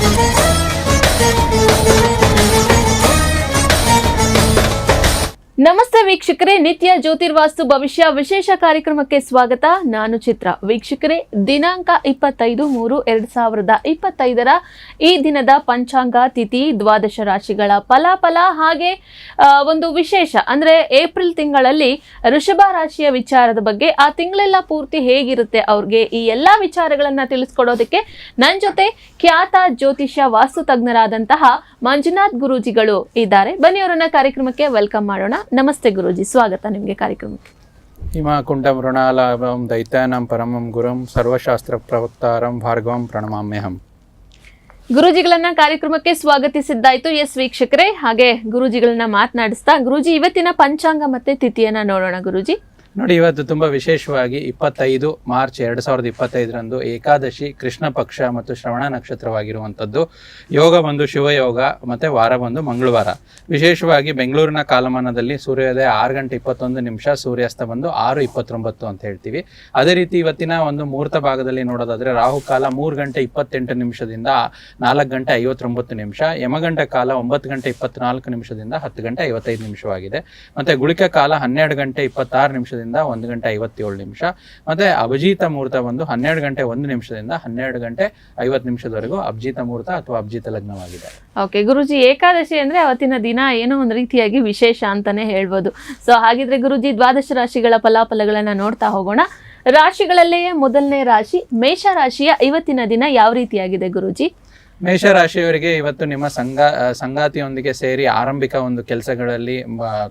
Thank you. ನಮಸ್ತೆ ವೀಕ್ಷಕರೇ, ನಿತ್ಯ ಜ್ಯೋತಿರ್ವಾಸ್ತು ಭವಿಷ್ಯ ವಿಶೇಷ ಕಾರ್ಯಕ್ರಮಕ್ಕೆ ಸ್ವಾಗತ. ನಾನು ಚಿತ್ರ. ವೀಕ್ಷಕರೇ, ದಿನಾಂಕ ಇಪ್ಪತ್ತೈದು ಮೂರು ಎರಡು ಸಾವಿರದ ಇಪ್ಪತ್ತೈದರ ಈ ದಿನದ ಪಂಚಾಂಗ ತಿಥಿ, ದ್ವಾದಶ ರಾಶಿಗಳ ಫಲಾಫಲ ಹಾಗೆ ಒಂದು ವಿಶೇಷ. ಅಂದ್ರೆ ಏಪ್ರಿಲ್ ತಿಂಗಳಲ್ಲಿ ಋಷಭ ರಾಶಿಯ ವಿಚಾರದ ಬಗ್ಗೆ ಆ ತಿಂಗಳೆಲ್ಲ ಪೂರ್ತಿ ಹೇಗಿರುತ್ತೆ ಅವ್ರಿಗೆ? ಈ ಎಲ್ಲಾ ವಿಚಾರಗಳನ್ನು ತಿಳಿಸ್ಕೊಡೋದಕ್ಕೆ ನನ್ನ ಜೊತೆ ಖ್ಯಾತ ಜ್ಯೋತಿಷ್ಯ ವಾಸ್ತು ತಜ್ಞರಾದಂತಹ ಮಂಜುನಾಥ್ ಗುರೂಜಿಗಳು ಇದ್ದಾರೆ. ಬನ್ನಿ ಅವರನ್ನ ಕಾರ್ಯಕ್ರಮಕ್ಕೆ ವೆಲ್ಕಮ್ ಮಾಡೋಣ. ನಮಸ್ತೆ ಗುರೂಜಿ ಸ್ವಾಗತ ನಿಮಗೆ ಕಾರ್ಯಕ್ರಮಕ್ಕೆ. ಹಿಮಾಕುಂಡ ಮೃಣಾಲಾಭಂ ದೈತ್ಯಾನಂ ಪರಮಂ ಗುರುಂ ಸರ್ವಶಾಸ್ತ್ರ ಪ್ರವಕ್ತಾರಂ ಭಾರ್ಗವಂ ಪ್ರಣಮಾಮ್ಯಹಂ. ಗುರುಜಿಗಳನ್ನ ಕಾರ್ಯಕ್ರಮಕ್ಕೆ ಸ್ವಾಗತಿಸಿದ್ದಾಯ್ತು ಎಸ್ ವೀಕ್ಷಕರೇ. ಹಾಗೆ ಗುರೂಜಿಗಳನ್ನ ಮಾತನಾಡಿಸ್ತಾ ಗುರೂಜಿ ಇವತ್ತಿನ ಪಂಚಾಂಗ ಮತ್ತೆ ತಿಥಿಯನ್ನ ನೋಡೋಣ ಗುರೂಜಿ. ನೋಡಿ, ಇವತ್ತು ತುಂಬಾ ವಿಶೇಷವಾಗಿ ಇಪ್ಪತ್ತೈದು ಮಾರ್ಚ್ ಎರಡ್ ಸಾವಿರದ ಇಪ್ಪತ್ತೈದರಂದು ಏಕಾದಶಿ ಕೃಷ್ಣ ಪಕ್ಷ ಮತ್ತು ಶ್ರವಣ ನಕ್ಷತ್ರವಾಗಿರುವಂಥದ್ದು. ಯೋಗ ಬಂದು ಶಿವಯೋಗ ಮತ್ತೆ ವಾರ ಬಂದು ಮಂಗಳವಾರ. ವಿಶೇಷವಾಗಿ ಬೆಂಗಳೂರಿನ ಕಾಲಮಾನದಲ್ಲಿ ಸೂರ್ಯೋದಯ ಆರು ಗಂಟೆ ಇಪ್ಪತ್ತೊಂದು ನಿಮಿಷ, ಸೂರ್ಯಾಸ್ತ ಬಂದು ಆರು ಇಪ್ಪತ್ತೊಂಬತ್ತು ಅಂತ ಹೇಳ್ತೀವಿ. ಅದೇ ರೀತಿ ಇವತ್ತಿನ ಒಂದು ಮುಹೂರ್ತ ಭಾಗದಲ್ಲಿ ನೋಡೋದಾದ್ರೆ ರಾಹುಕಾಲ ಮೂರು ಗಂಟೆ ಇಪ್ಪತ್ತೆಂಟು ನಿಮಿಷದಿಂದ ನಾಲ್ಕು ಗಂಟೆ ಐವತ್ತೊಂಬತ್ತು ನಿಮಿಷ ಯಮಗಂಟ ಕಾಲ ಒಂಬತ್ತು ಗಂಟೆ ಇಪ್ಪತ್ನಾಲ್ಕು ನಿಮಿಷದಿಂದ ಹತ್ತು ಗಂಟೆ ಐವತ್ತೈದು ನಿಮಿಷವಾಗಿದೆ. ಮತ್ತೆ ಗುಳಿಕ ಕಾಲ ಹನ್ನೆರಡು ಗಂಟೆ ಇಪ್ಪತ್ತಾರು ನಿಮಿಷದಿಂದ ಒಂದು ಗಂಟೆ ಐವತ್ತೇಳು ನಿಮಿಷ. ಮತ್ತೆ ಅಭಿಜಿತ ಮುಹೂರ್ತ ಬಂದು ಹನ್ನೆರಡು ಗಂಟೆ ಒಂದು ನಿಮಿಷದಿಂದ ಹನ್ನೆರಡು ಗಂಟೆ ಐವತ್ತು ನಿಮಿಷದವರೆಗೂ ಅಭಿಜಿತ ಮುಹೂರ್ತ ಅಥವಾ ಅಭಿಜಿತ ಲಗ್ನವಾಗಿದೆ. ಓಕೆ ಗುರುಜಿ, ಏಕಾದಶಿ ಅಂದ್ರೆ ಅವತ್ತಿನ ದಿನ ಏನೋ ಒಂದು ರೀತಿಯಾಗಿ ವಿಶೇಷ ಅಂತಾನೆ ಹೇಳ್ಬೋದು. ಸೊ ಹಾಗಿದ್ರೆ ಗುರುಜಿ, ದ್ವಾದಶ ರಾಶಿಗಳ ಫಲಾಫಲಗಳನ್ನ ನೋಡ್ತಾ ಹೋಗೋಣ. ರಾಶಿಗಳಲ್ಲಿಯೇ ಮೊದಲನೇ ರಾಶಿ, ಮೇಷ ರಾಶಿಯ ಇವತ್ತಿನ ದಿನ ಯಾವ ರೀತಿಯಾಗಿದೆ ಗುರುಜಿ? ಮೇಷರಾಶಿಯವರಿಗೆ ಇವತ್ತು ನಿಮ್ಮ ಸಂಗ ಸಂಗಾತಿಯೊಂದಿಗೆ ಸೇರಿ ಆರಂಭಿಕ ಒಂದು ಕೆಲಸಗಳಲ್ಲಿ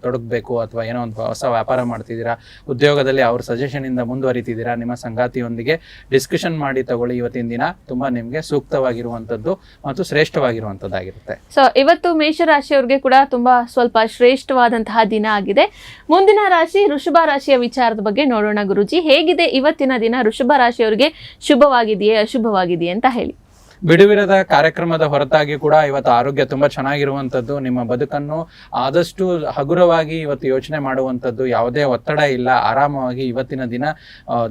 ತೊಡಗಬೇಕು ಅಥವಾ ಏನೋ ಒಂದು ಹೊಸ ವ್ಯಾಪಾರ ಮಾಡ್ತಿದ್ದೀರಾ, ಉದ್ಯೋಗದಲ್ಲಿ ಅವ್ರ ಸಜೆಷನ್ ಇಂದ ಮುಂದುವರಿತಿದ್ದೀರಾ, ನಿಮ್ಮ ಸಂಗಾತಿಯೊಂದಿಗೆ ಡಿಸ್ಕಷನ್ ಮಾಡಿ ತಗೊಳ್ಳಿ. ಇವತ್ತಿನ ದಿನ ತುಂಬಾ ನಿಮಗೆ ಸೂಕ್ತವಾಗಿರುವಂಥದ್ದು ಮತ್ತು ಶ್ರೇಷ್ಠವಾಗಿರುವಂಥದ್ದಾಗಿರುತ್ತೆ. ಸೊ ಇವತ್ತು ಮೇಷರಾಶಿಯವ್ರಿಗೆ ಕೂಡ ತುಂಬಾ ಸ್ವಲ್ಪ ಶ್ರೇಷ್ಠವಾದಂತಹ ದಿನ ಆಗಿದೆ. ಮುಂದಿನ ರಾಶಿ ಋಷಭ ರಾಶಿಯ ವಿಚಾರದ ಬಗ್ಗೆ ನೋಡೋಣ ಗುರುಜಿ. ಹೇಗಿದೆ ಇವತ್ತಿನ ದಿನ ಋಷಭ ರಾಶಿಯವರಿಗೆ ಶುಭವಾಗಿದೆಯೇ, ಅಶುಭವಾಗಿದೆಯೇ ಅಂತ ಹೇಳಿ. ಬಿಡುವಿರದ ಕಾರ್ಯಕ್ರಮದ ಹೊರತಾಗಿ ಕೂಡ ಇವತ್ತು ಆರೋಗ್ಯ ತುಂಬಾ ಚೆನ್ನಾಗಿರುವಂತದ್ದು, ನಿಮ್ಮ ಬದುಕನ್ನು ಆದಷ್ಟು ಹಗುರವಾಗಿ ಇವತ್ತು ಯೋಚನೆ ಮಾಡುವಂತದ್ದು ಯಾವುದೇ ಒತ್ತಡ ಇಲ್ಲ. ಆರಾಮವಾಗಿ ಇವತ್ತಿನ ದಿನ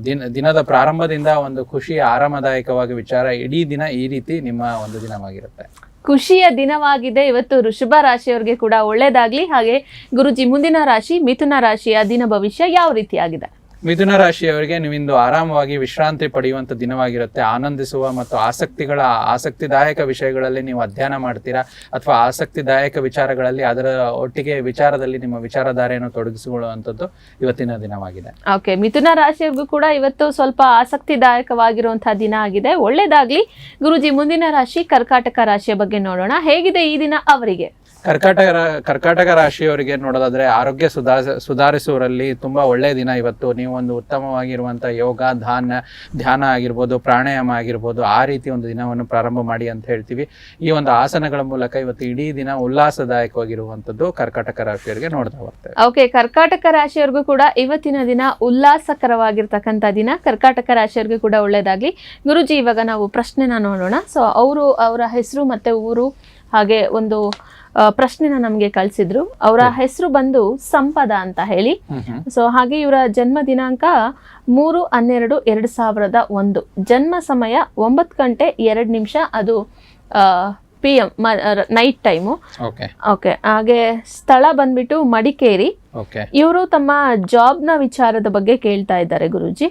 ದಿನ, ದಿನದ ಪ್ರಾರಂಭದಿಂದ ಒಂದು ಖುಷಿ, ಆರಾಮದಾಯಕವಾಗಿ ವಿಚಾರ ಇಡೀ ದಿನ ಈ ರೀತಿ ನಿಮ್ಮ ಒಂದು ದಿನವಾಗಿರುತ್ತೆ. ಖುಷಿಯ ದಿನವಾಗಿದೆ. ಇವತ್ತು ವೃಷಭ ರಾಶಿಯವರಿಗೆ ಕೂಡ ಒಳ್ಳೇದಾಗ್ಲಿ. ಹಾಗೆ ಗುರುಜಿ ಮುಂದಿನ ರಾಶಿ, ಮಿಥುನ ರಾಶಿಯ ದಿನ ಭವಿಷ್ಯ ಯಾವ ರೀತಿಯಾಗಿದೆ? ಮಿಥುನ ರಾಶಿಯವರಿಗೆ ನೀವಿಂದು ಆರಾಮವಾಗಿ ವಿಶ್ರಾಂತಿ ಪಡೆಯುವಂಥ ದಿನವಾಗಿರುತ್ತೆ. ಆನಂದಿಸುವ ಮತ್ತು ಆಸಕ್ತಿಗಳ, ಆಸಕ್ತಿದಾಯಕ ವಿಷಯಗಳಲ್ಲಿ ನೀವು ಅಧ್ಯಯನ ಮಾಡ್ತೀರಾ? ಅಥವಾ ಆಸಕ್ತಿದಾಯಕ ವಿಚಾರಗಳಲ್ಲಿ ಅದರ ಒಟ್ಟಿಗೆ ವಿಚಾರದಲ್ಲಿ ನಿಮ್ಮ ವಿಚಾರಧಾರೆಯನ್ನು ತೊಡಗಿಸಿಕೊಳ್ಳುವಂಥದ್ದು ಇವತ್ತಿನ ದಿನವಾಗಿದೆ. ಓಕೆ ಮಿಥುನ ರಾಶಿಯವರಿಗೂ ಕೂಡ ಇವತ್ತು ಸ್ವಲ್ಪ ಆಸಕ್ತಿದಾಯಕವಾಗಿರುವಂತಹ ದಿನ ಆಗಿದೆ. ಒಳ್ಳೇದಾಗ್ಲಿ. ಗುರುಜಿ, ಮುಂದಿನ ರಾಶಿ ಕರ್ಕಾಟಕ ರಾಶಿಯ ಬಗ್ಗೆ ನೋಡೋಣ. ಹೇಗಿದೆ ಈ ದಿನ ಅವರಿಗೆ? ಕರ್ಕಾಟಕ ಕರ್ಕಾಟಕ ರಾಶಿಯವರಿಗೆ ನೋಡೋದಾದ್ರೆ ಆರೋಗ್ಯ ಸುಧಾರಿಸ ಸುಧಾರಿಸುವರಲ್ಲಿ ತುಂಬಾ ಒಳ್ಳೆಯ ದಿನ ಇವತ್ತು. ನೀವು ಒಂದು ಉತ್ತಮವಾಗಿರುವಂತ ಯೋಗ ಧಾನ್ಯ ಧ್ಯಾನ ಆಗಿರ್ಬೋದು, ಪ್ರಾಣಾಯಾಮ ಆಗಿರ್ಬೋದು, ಆ ರೀತಿ ಒಂದು ದಿನವನ್ನು ಪ್ರಾರಂಭ ಮಾಡಿ ಅಂತ ಹೇಳ್ತೀವಿ. ಈ ಒಂದು ಆಸನಗಳ ಮೂಲಕ ಇವತ್ತು ಇಡೀ ದಿನ ಉಲ್ಲಾಸದಾಯಕವಾಗಿರುವಂತದ್ದು ಕರ್ಕಾಟಕ ರಾಶಿಯವರಿಗೆ ನೋಡ್ತಾ ಬರ್ತೇವೆ ಓಕೆ, ಕರ್ಕಾಟಕ ರಾಶಿಯವರಿಗೂ ಕೂಡ ಇವತ್ತಿನ ದಿನ ಉಲ್ಲಾಸಕರವಾಗಿರ್ತಕ್ಕಂಥ ದಿನ ಕರ್ಕಾಟಕ ರಾಶಿಯವರಿಗೂ ಕೂಡ ಒಳ್ಳೇದಾಗ್ಲಿ. ಗುರುಜಿ, ಇವಾಗ ನಾವು ಪ್ರಶ್ನೆನ ನೋಡೋಣ. ಸೊ ಅವರು ಅವರ ಹೆಸರು ಮತ್ತೆ ಊರು, ಹಾಗೆ ಒಂದು ಪ್ರಶ್ನೆನ ನಮಗೆ ಕಳಿಸಿದ್ರು. ಅವರ ಹೆಸರು ಬಂದು ಸಂಪದ ಅಂತ ಹೇಳಿ. ಸೊ ಹಾಗೆ ಇವರ ಜನ್ಮ ದಿನಾಂಕ ಮೂರು ಹನ್ನೆರಡು ಎರಡು ಸಾವಿರದ ಒಂದು. ಜನ್ಮ ಸಮಯ ಒಂಬತ್ತು ಗಂಟೆ ಎರಡು ನಿಮಿಷ ಅದು P M night time okay ಹಾಗೆ ಸ್ಥಳ ಬಂದ್ಬಿಟ್ಟು ಮಡಿಕೇರಿ. ಇವರು ತಮ್ಮ ಜಾಬ್ನ ವಿಚಾರದ ಬಗ್ಗೆ ಕೇಳ್ತಾ ಇದ್ದಾರೆ ಗುರುಜಿ.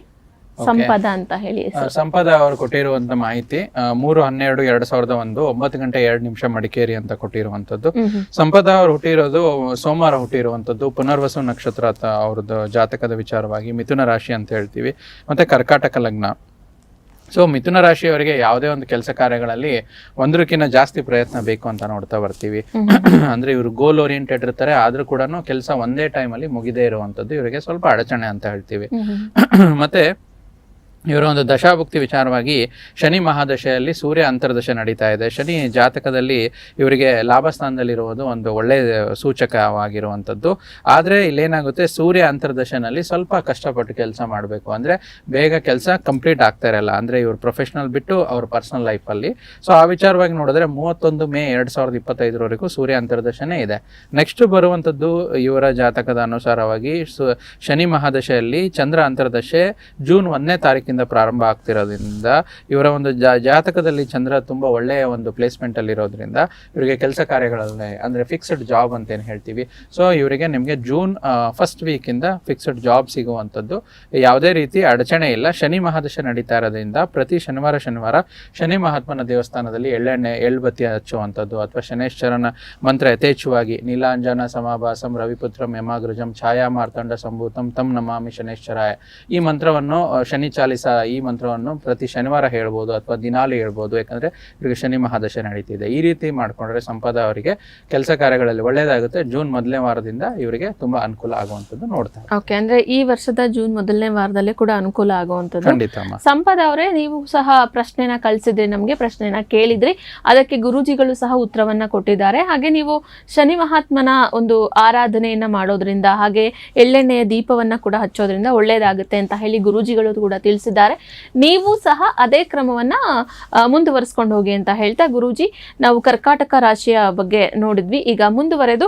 ಸಂಪದ ಅಂತ ಹೇಳಿ. ಸಂಪದ ಅವರು ಕೊಟ್ಟಿರುವಂತ ಮಾಹಿತಿ ಮೂರು ಹನ್ನೆರಡು ಎರಡ್ ಸಾವಿರದ ಒಂದು ಒಂಬತ್ತು ಗಂಟೆ ಎರಡು ನಿಮಿಷ ಮಡಿಕೇರಿ ಅಂತ ಕೊಟ್ಟಿರುವಂತದ್ದು. ಸಂಪದ ಅವರು ಹುಟ್ಟಿರೋದು ಸೋಮವಾರ ಹುಟ್ಟಿರುವಂತದ್ದು ಪುನರ್ವಸು ನಕ್ಷತ್ರ ಅವ್ರದ್ದು ಜಾತಕದ ವಿಚಾರವಾಗಿ ಮಿಥುನ ರಾಶಿ ಅಂತ ಹೇಳ್ತೀವಿ. ಮತ್ತೆ ಕರ್ಕಾಟಕ ಲಗ್ನ. ಸೊ ಮಿಥುನ ರಾಶಿಯವರಿಗೆ ಯಾವುದೇ ಒಂದು ಕೆಲಸ ಕಾರ್ಯಗಳಲ್ಲಿ ಒಂದರಕ್ಕಿಂತ ಜಾಸ್ತಿ ಪ್ರಯತ್ನ ಬೇಕು ಅಂತ ನೋಡ್ತಾ ಬರ್ತೀವಿ. ಅಂದ್ರೆ ಇವರು ಗೋಲ್ ಓರಿಯೆಂಟೆಡ್ ಇರ್ತಾರೆ ಆದ್ರೂ ಕೂಡ ಕೆಲಸ ಒಂದೇ ಟೈಮಲ್ಲಿ ಮುಗಿದೇ ಇರುವಂತದ್ದು ಇವರಿಗೆ ಸ್ವಲ್ಪ ಅಡಚಣೆ ಅಂತ ಹೇಳ್ತೀವಿ. ಮತ್ತೆ ಇವರ ಒಂದು ದಶಾಭುಕ್ತಿ ವಿಚಾರವಾಗಿ ಶನಿ ಮಹಾದಶೆಯಲ್ಲಿ ಸೂರ್ಯ ಅಂತರ್ದಶೆ ನಡೀತಾ ಇದೆ. ಶನಿ ಜಾತಕದಲ್ಲಿ ಇವರಿಗೆ ಲಾಭ ಸ್ಥಾನದಲ್ಲಿರುವುದು ಒಂದು ಒಳ್ಳೆಯ ಸೂಚಕವಾಗಿರುವಂಥದ್ದು. ಆದರೆ ಇಲ್ಲೇನಾಗುತ್ತೆ, ಸೂರ್ಯ ಅಂತರ್ದಶೆನಲ್ಲಿ ಸ್ವಲ್ಪ ಕಷ್ಟಪಟ್ಟು ಕೆಲಸ ಮಾಡಬೇಕು. ಅಂದರೆ ಬೇಗ ಕೆಲಸ ಕಂಪ್ಲೀಟ್ ಆಗ್ತಾ ಇರಲ್ಲ. ಅಂದರೆ ಇವರು ಪ್ರೊಫೆಷನಲ್ ಬಿಟ್ಟು ಅವ್ರ ಪರ್ಸನಲ್ ಲೈಫಲ್ಲಿ. ಸೊ ಆ ವಿಚಾರವಾಗಿ ನೋಡಿದ್ರೆ ಮೂವತ್ತೊಂದು ಮೇ ಎರಡು ಸಾವಿರದ ಇಪ್ಪತ್ತೈದರವರೆಗೂ ಸೂರ್ಯ ಅಂತರ್ದಶನೇ ಇದೆ. ನೆಕ್ಸ್ಟ್ ಬರುವಂಥದ್ದು ಇವರ ಜಾತಕದ ಅನುಸಾರವಾಗಿ ಶನಿ ಮಹಾದಶೆಯಲ್ಲಿ ಚಂದ್ರ ಅಂತರ್ದಶೆ ಜೂನ್ ಒಂದನೇ ತಾರೀಕಿಂದ ಪ್ರಾರಂಭ ಆಗ್ತಿರೋದ್ರಿಂದ ಇವರ ಒಂದು ಜಾತಕದಲ್ಲಿ ಚಂದ್ರ ತುಂಬ ಒಳ್ಳೆಯ ಒಂದು ಪ್ಲೇಸ್ಮೆಂಟ್ ಅಲ್ಲಿ ಇರೋದ್ರಿಂದ ಇವರಿಗೆ ಕೆಲಸ ಕಾರ್ಯಗಳಲ್ಲಿ ಅಂದ್ರೆ ಫಿಕ್ಸ್ಡ್ ಜಾಬ್ ಅಂತ ಏನು ಹೇಳ್ತೀವಿ. ಸೊ ಇವರಿಗೆ ನಿಮಗೆ ಜೂನ್ ಫಸ್ಟ್ ವೀಕಿಂದ ಫಿಕ್ಸ್ಡ್ ಜಾಬ್ ಸಿಗುವಂಥದ್ದು. ಯಾವುದೇ ರೀತಿ ಅಡಚಣೆ ಇಲ್ಲ. ಶನಿ ಮಹಾದಶ ನಡೀತಾ ಇರೋದ್ರಿಂದ ಪ್ರತಿ ಶನಿವಾರ ಶನಿವಾರ ಶನಿ ಮಹಾತ್ಮನ ದೇವಸ್ಥಾನದಲ್ಲಿ ಎಳ್ಳೆಣ್ಣೆ, ಎಳ್ಬತ್ತಿ ಹಚ್ಚುವಂಥದ್ದು ಅಥವಾ ಶನೇಶ್ವರನ ಮಂತ್ರ ಯಥೇಚ್ಛವಾಗಿ ನೀಲಾಂಜನ, ಸಮಾಭಾಸಂ, ರವಿಪುತ್ರಂ, ಯಮಾಗೃಜಂ ಛಾಯಾ ಮಾರ್ತಂಡ ಸಂಭೂತಂ, ತಂ ನಮಾಮಿ ಶನೇಶ್ವರಾಯ ಈ ಮಂತ್ರವನ್ನು ಶನಿ ಚಾಲಿಸ ಈ ಮಂತ್ರವನ್ನು ಪ್ರತಿ ಶನಿವಾರ ಹೇಳ್ಬೋದು ಅಥವಾ ದಿನಾಲು ಹೇಳ್ಬೋದು. ಯಾಕಂದ್ರೆ ಇವರಿಗೆ ಶನಿ ಮಹಾದಶ ನಡೀತಿದೆ. ಈ ರೀತಿ ಮಾಡ್ಕೊಂಡ್ರೆ ಸಂಪದ ಅವರಿಗೆ ಕೆಲಸ ಕಾರ್ಯಗಳಲ್ಲಿ ಒಳ್ಳೇದಾಗುತ್ತೆ. ಜೂನ್ ಮೊದಲನೇ ವಾರದಿಂದ ಇವರಿಗೆ ತುಂಬಾ ಅನುಕೂಲ ಆಗುವಂಥದ್ದು ನೋಡ್ತಾರೆ. ಓಕೆ ಅಂದ್ರೆ ಈ ವರ್ಷದ ಜೂನ್ ಮೊದಲನೇ ವಾರದಲ್ಲಿ ಕೂಡ ಅನುಕೂಲ ಆಗುವಂಥದ್ದು. ಖಂಡಿತ ಸಂಪದ ಅವರೇ ನೀವು ಸಹ ಪ್ರಶ್ನೆನ ಕಳಿಸಿದ್ರಿ ನಮಗೆ ಪ್ರಶ್ನೆನ ಕೇಳಿದ್ರಿ. ಅದಕ್ಕೆ ಗುರೂಜಿಗಳು ಸಹ ಉತ್ತರವನ್ನ ಕೊಟ್ಟಿದ್ದಾರೆ. ಹಾಗೆ ನೀವು ಶನಿ ಮಹಾತ್ಮನ ಒಂದು ಆರಾಧನೆಯನ್ನ ಮಾಡೋದ್ರಿಂದ ಹಾಗೆ ಎಳ್ಳೆಣ್ಣೆಯ ದೀಪವನ್ನ ಕೂಡ ಹಚ್ಚೋದ್ರಿಂದ ಒಳ್ಳೇದಾಗುತ್ತೆ ಅಂತ ಹೇಳಿ ಗುರುಜಿಗಳು ಕೂಡ ತಿಳಿಸಿದ್ದಾರೆ ನೀವು ಸಹ ಅದೇ ಕ್ರಮವನ್ನ ಮುಂದುವರಿಸ್ಕೊಂಡು ಹೋಗಿ ಅಂತ ಹೇಳ್ತಾ ಗುರೂಜಿ, ನಾವು ಕರ್ಕಾಟಕ ರಾಶಿಯ ಬಗ್ಗೆ ನೋಡಿದ್ವಿ. ಈಗ ಮುಂದುವರೆದು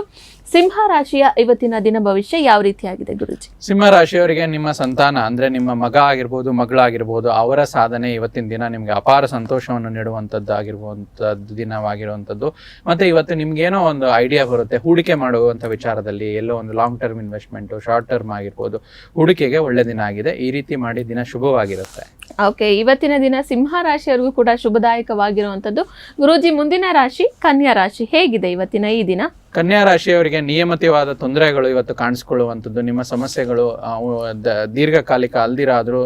ಸಿಂಹ ರಾಶಿಯ ಇವತ್ತಿನ ದಿನ ಭವಿಷ್ಯ ಯಾವ ರೀತಿಯಾಗಿದೆ ಗುರುಜಿ? ಸಿಂಹ ರಾಶಿಯವರಿಗೆ ನಿಮ್ಮ ಸಂತಾನ ಅಂದ್ರೆ ನಿಮ್ಮ ಮಗ ಆಗಿರ್ಬೋದು ಮಗಳಾಗಿರ್ಬೋದು ಅವರ ಸಾಧನೆ ಇವತ್ತಿನ ದಿನ ನಿಮ್ಗೆ ಅಪಾರ ಸಂತೋಷವನ್ನು ನೀಡುವಂಥದ್ದು ಆಗಿರುವಂಥದ್ದು ದಿನವಾಗಿರುವಂಥದ್ದು. ಮತ್ತೆ ಇವತ್ತು ನಿಮ್ಗೇನೋ ಏನೋ ಒಂದು ಐಡಿಯಾ ಬರುತ್ತೆ ಹೂಡಿಕೆ ಮಾಡುವಂಥ ವಿಚಾರದಲ್ಲಿ ಎಲ್ಲೋ ಒಂದು long term investment short term ಆಗಿರ್ಬೋದು ಹೂಡಿಕೆಗೆ ಒಳ್ಳೆ ದಿನ ಆಗಿದೆ. ಈ ರೀತಿ ಮಾಡಿ ದಿನ ಶುಭವಾಗಿರುತ್ತೆ. ಓಕೆ ಇವತ್ತಿನ ದಿನ ಸಿಂಹ ರಾಶಿಯವರಿಗೂ ಕೂಡ ಶುಭದಾಯಕವಾಗಿರುವಂಥದ್ದು. ಗುರುಜಿ ಮುಂದಿನ ರಾಶಿ ಕನ್ಯಾ ರಾಶಿ ಹೇಗಿದೆ ಇವತ್ತಿನ ಈ ದಿನ? ಕನ್ಯಾ ರಾಶಿಯವರಿಗೆ ನಿಯಮಿತವಾದ ತೊಂದರೆಗಳು ಇವತ್ತು ಕಾಣಿಸ್ಕೊಳ್ಳುವಂಥದ್ದು. ನಿಮ್ಮ ಸಮಸ್ಯೆಗಳು ದೀರ್ಘಕಾಲಿಕ ಅಲ್ದಿರಾದರೂ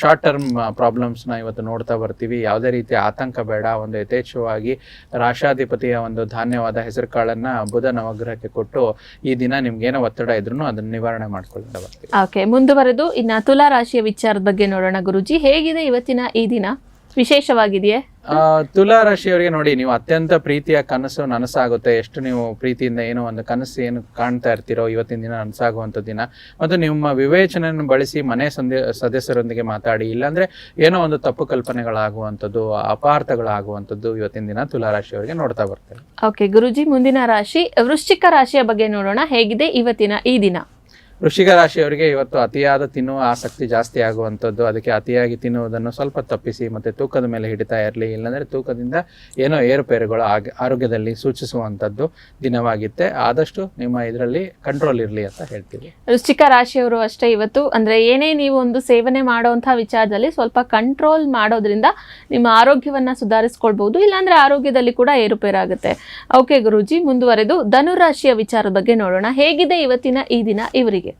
ಶಾರ್ಟ್ ಟರ್ಮ್ ಪ್ರಾಬ್ಲಮ್ಸ್ನ ಇವತ್ತು ನೋಡ್ತಾ ಬರ್ತೀವಿ. ಯಾವುದೇ ರೀತಿಯ ಆತಂಕ ಬೇಡ. ಒಂದು ಯಥೇಚ್ಛವಾಗಿ ರಾಶಾಧಿಪತಿಯ ಒಂದು ಧಾನ್ಯವಾದ ಹೆಸರು ಕಾಳನ್ನು ಬುಧ ನವಗ್ರಹಕ್ಕೆ ಕೊಟ್ಟು ಈ ದಿನ ನಿಮ್ಗೇನೋ ಒತ್ತಡ ಇದ್ರೂ ಅದನ್ನು ನಿವಾರಣೆ ಮಾಡ್ಕೊಳ್ತಾ ಬರ್ತೀವಿ. ಓಕೆ ಮುಂದುವರೆದು ಇನ್ನು ತುಲಾ ರಾಶಿಯ ವಿಚಾರದ ಬಗ್ಗೆ ನೋಡೋಣ ಗುರುಜಿ. ಹೇಗಿದೆ ಇವತ್ತಿನ ಈ ದಿನ? ವಿಶೇಷವಾಗಿದೆಯೇ? ತುಲಾ ರಾಶಿಯವರಿಗೆ ನೋಡಿ ನೀವು ಅತ್ಯಂತ ಪ್ರೀತಿಯ ಕನಸು ನನಸಾಗುತ್ತೆ. ಎಷ್ಟು ನೀವು ಪ್ರೀತಿಯಿಂದ ಏನೋ ಒಂದು ಕನಸು ಏನು ಕಾಣ್ತಾ ಇರ್ತೀರೋ ಇವತ್ತಿನ ದಿನ ನನಸಾಗುವಂಥ ದಿನ. ಮತ್ತು ನಿಮ್ಮ ವಿವೇಚನೆಯನ್ನು ಬಳಸಿ ಮನೆ ಸಂದೇ ಸದಸ್ಯರೊಂದಿಗೆ ಮಾತಾಡಿ. ಇಲ್ಲಾಂದ್ರೆ ಏನೋ ಒಂದು ತಪ್ಪು ಕಲ್ಪನೆಗಳಾಗುವಂಥದ್ದು ಅಪಾರ್ಥಗಳಾಗುವಂಥದ್ದು ಇವತ್ತಿನ ದಿನ ತುಲಾ ರಾಶಿಯವರಿಗೆ ನೋಡ್ತಾ ಬರ್ತೇವೆ ಓಕೆ ಗುರುಜಿ ಮುಂದಿನ ರಾಶಿ ವೃಶ್ಚಿಕ ರಾಶಿಯ ಬಗ್ಗೆ ನೋಡೋಣ. ಹೇಗಿದೆ ಇವತ್ತಿನ ಈ ದಿನ? ವೃಶ್ಚಿಕ ರಾಶಿಯವರಿಗೆ ಇವತ್ತು ಅತಿಯಾದ ತಿನ್ನುವ ಆಸಕ್ತಿ ಜಾಸ್ತಿ ಆಗುವಂಥದ್ದು. ಅದಕ್ಕೆ ಅತಿಯಾಗಿ ತಿನ್ನುವುದನ್ನು ಸ್ವಲ್ಪ ತಪ್ಪಿಸಿ ಮತ್ತೆ ತೂಕದ ಮೇಲೆ ಹಿಡಿತಾ ಇರಲಿ, ಇಲ್ಲಾಂದ್ರೆ ತೂಕದಿಂದ ಏನೋ ಏರುಪೇರುಗಳು ಆಗ, ಆರೋಗ್ಯದಲ್ಲಿ ಸೂಚಿಸುವಂಥದ್ದು ದಿನವಾಗಿತ್ತೆ. ಆದಷ್ಟು ನಿಮ್ಮ ಇದರಲ್ಲಿ ಕಂಟ್ರೋಲ್ ಇರಲಿ ಅಂತ ಹೇಳ್ತೀವಿ. ವೃಶ್ಚಿಕ ರಾಶಿಯವರು ಅಷ್ಟೇ ಇವತ್ತು, ಅಂದ್ರೆ ಏನೇ ನೀವು ಒಂದು ಸೇವನೆ ಮಾಡುವಂತಹ ವಿಚಾರದಲ್ಲಿ ಸ್ವಲ್ಪ ಕಂಟ್ರೋಲ್ ಮಾಡೋದ್ರಿಂದ ನಿಮ್ಮ ಆರೋಗ್ಯವನ್ನ ಸುಧಾರಿಸ್ಕೊಳ್ಬಹುದು ಇಲ್ಲಾಂದ್ರೆ ಆರೋಗ್ಯದಲ್ಲಿ ಕೂಡ ಏರುಪೇರಾಗುತ್ತೆ. ಓಕೆ ಗುರುಜಿ, ಮುಂದುವರೆದು ಧನುರಾಶಿಯ ವಿಚಾರದ ಬಗ್ಗೆ ನೋಡೋಣ. ಹೇಗಿದೆ ಇವತ್ತಿನ ಈ ದಿನ ಇವರಿಗೆ?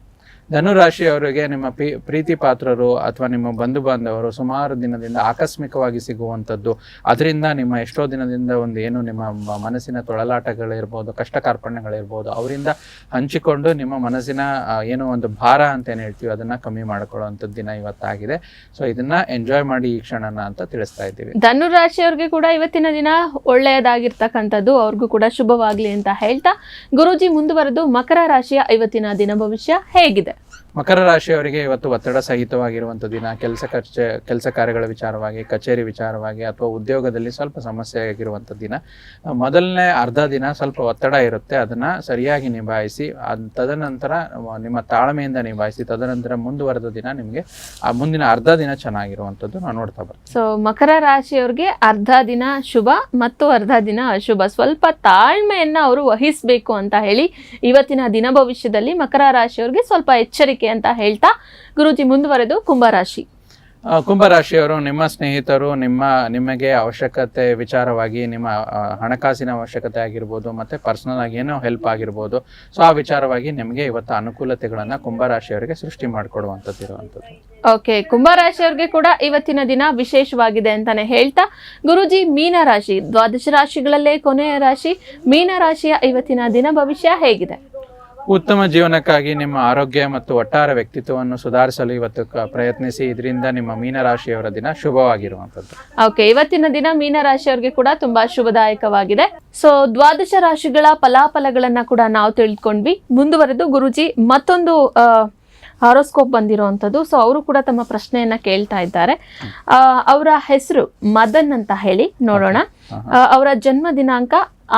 ಧನುರಾಶಿಯವರಿಗೆ ನಿಮ್ಮ ಪಿ, ಪ್ರೀತಿ ಪಾತ್ರರು ಅಥವಾ ನಿಮ್ಮ ಬಂಧು ಬಾಂಧವರು ಸುಮಾರು ದಿನದಿಂದ ಆಕಸ್ಮಿಕವಾಗಿ ಸಿಗುವಂಥದ್ದು. ಅದರಿಂದ ನಿಮ್ಮ ಎಷ್ಟೋ ದಿನದಿಂದ ಒಂದು ಏನು ನಿಮ್ಮ ಮನಸ್ಸಿನ ತೊಳಲಾಟಗಳಿರ್ಬೋದು ಕಷ್ಟ ಕಾರ್ಪಣ್ಯಗಳಿರ್ಬೋದು ಅವರಿಂದ ಹಂಚಿಕೊಂಡು ನಿಮ್ಮ ಮನಸ್ಸಿನ ಏನೋ ಒಂದು ಭಾರ ಅಂತ ಏನು ಹೇಳ್ತೀವಿ, ಅದನ್ನ ಕಮ್ಮಿ ಮಾಡ್ಕೊಳ್ಳುವಂಥದ್ದು ದಿನ ಇವತ್ತಾಗಿದೆ. ಸೊ, ಇದನ್ನ ಎಂಜಾಯ್ ಮಾಡಿ ಈ ಕ್ಷಣನ ಅಂತ ತಿಳಿಸ್ತಾ ಇದ್ದೀವಿ. ಧನುರಾಶಿಯವ್ರಿಗೆ ಕೂಡ ಇವತ್ತಿನ ದಿನ ಒಳ್ಳೆಯದಾಗಿರ್ತಕ್ಕಂಥದ್ದು. ಅವ್ರಿಗೂ ಕೂಡ ಶುಭವಾಗಲಿ ಅಂತ ಹೇಳ್ತಾ, ಗುರುಜಿ ಮುಂದುವರೆದು ಮಕರ ರಾಶಿಯ ಇವತ್ತಿನ ದಿನ ಭವಿಷ್ಯ ಹೇಗಿದೆ? ಮಕರ ರಾಶಿಯವರಿಗೆ ಇವತ್ತು ಒತ್ತಡ ಸಹಿತವಾಗಿರುವಂಥ ದಿನ ಕೆಲಸ ಖರ್ಚ, ಕೆಲಸ ಕಾರ್ಯಗಳ ವಿಚಾರವಾಗಿ, ಕಚೇರಿ ವಿಚಾರವಾಗಿ ಅಥವಾ ಉದ್ಯೋಗದಲ್ಲಿ ಸ್ವಲ್ಪ ಸಮಸ್ಯೆ ಆಗಿರುವಂಥ ದಿನ. ಮೊದಲನೇ ಅರ್ಧ ದಿನ ಸ್ವಲ್ಪ ಒತ್ತಡ ಇರುತ್ತೆ. ಅದನ್ನ ಸರಿಯಾಗಿ ನಿಭಾಯಿಸಿ ತದನಂತರ ನಿಮ್ಮ ತಾಳ್ಮೆಯಿಂದ ನಿಭಾಯಿಸಿ, ತದನಂತರ ಮುಂದುವರೆದ ದಿನ ನಿಮಗೆ ಆ ಮುಂದಿನ ಅರ್ಧ ದಿನ ಚೆನ್ನಾಗಿರುವಂಥದ್ದು ನಾವು ನೋಡ್ತಾ ಬರ್ತೀವಿ. ಸೊ ಮಕರ ರಾಶಿಯವ್ರಿಗೆ ಅರ್ಧ ದಿನ ಶುಭ ಮತ್ತು ಅರ್ಧ ದಿನ ಅಶುಭ. ಸ್ವಲ್ಪ ತಾಳ್ಮೆಯನ್ನ ಅವರು ವಹಿಸಬೇಕು ಅಂತ ಹೇಳಿ ಇವತ್ತಿನ ದಿನ ಭವಿಷ್ಯದಲ್ಲಿ ಮಕರ ರಾಶಿಯವ್ರಿಗೆ ಸ್ವಲ್ಪ ಎಚ್ಚರಿಕೆ ಅಂತ ಹೇಳ್ತಾ ಗುರುಜಿ ಮುಂದುವರೆದು ಕುಂಭರಾಶಿ. ಕುಂಭರಾಶಿಯವರು ನಿಮ್ಮ ಸ್ನೇಹಿತರು ನಿಮ್ಮ ನಿಮಗೆ ಅವಶ್ಯಕತೆ ವಿಚಾರವಾಗಿ ನಿಮ್ಮ ಹಣಕಾಸಿನ ಅವಶ್ಯಕತೆ ಆಗಿರ್ಬೋದು ಮತ್ತೆ ಪರ್ಸನಲ್ ಆಗಿ ಏನೋ ಹೆಲ್ಪ್ ಆಗಿರ್ಬೋದು. ಸೊ ಆ ವಿಚಾರವಾಗಿ ನಿಮಗೆ ಇವತ್ತು ಅನುಕೂಲತೆಗಳನ್ನು ಕುಂಭರಾಶಿಯವರಿಗೆ ಸೃಷ್ಟಿ ಮಾಡಿಕೊಡುವಂಥದ್ದು ಇರುವಂಥದ್ದು ಓಕೆ ಕುಂಭರಾಶಿಯವ್ರಿಗೆ ಕೂಡ ಇವತ್ತಿನ ದಿನ ವಿಶೇಷವಾಗಿದೆ ಅಂತಾನೆ ಹೇಳ್ತಾ ಗುರುಜಿ ಮೀನ ರಾಶಿ ದ್ವಾದಶ ರಾಶಿಗಳಲ್ಲೇ ಕೊನೆಯ ರಾಶಿ ಮೀನ ರಾಶಿಯ ಇವತ್ತಿನ ದಿನ ಭವಿಷ್ಯ ಹೇಗಿದೆ? ಉತ್ತಮ ಜೀವನಕ್ಕಾಗಿ ನಿಮ್ಮ ಆರೋಗ್ಯ ಮತ್ತು ಒಟ್ಟಾರೆ ವ್ಯಕ್ತಿತ್ವವನ್ನು ಸುಧಾರಿಸಲು ಇವತ್ತು ಪ್ರಯತ್ನಿಸಿ. ಇದರಿಂದ ನಿಮ್ಮ ಮೀನರಾಶಿಯವರ ದಿನ ಶುಭವಾಗಿರುವಂತದ್ದು ಓಕೆ ಇವತ್ತಿನ ದಿನ ಮೀನರಾಶಿಯವರಿಗೆ ಕೂಡ ತುಂಬಾ ಶುಭದಾಯಕವಾಗಿದೆ. ಸೊ ದ್ವಾದಶ ರಾಶಿಗಳ ಫಲಾಫಲಗಳನ್ನ ಕೂಡ ನಾವು ತಿಳ್ಕೊಂಡ್ವಿ. ಮುಂದುವರೆದು ಗುರುಜಿ ಮತ್ತೊಂದು ಹಾರೋಸ್ಕೋಪ್ ಬಂದಿರುವಂಥದ್ದು. ಸೊ ಅವರು ಕೂಡ ತಮ್ಮ ಪ್ರಶ್ನೆಯನ್ನ ಕೇಳ್ತಾ ಇದ್ದಾರೆ. ಅವರ ಹೆಸರು ಮದನ್ ಅಂತ ಹೇಳಿ ನೋಡೋಣ. ಅವರ ಜನ್ಮ ದಿನಾಂಕ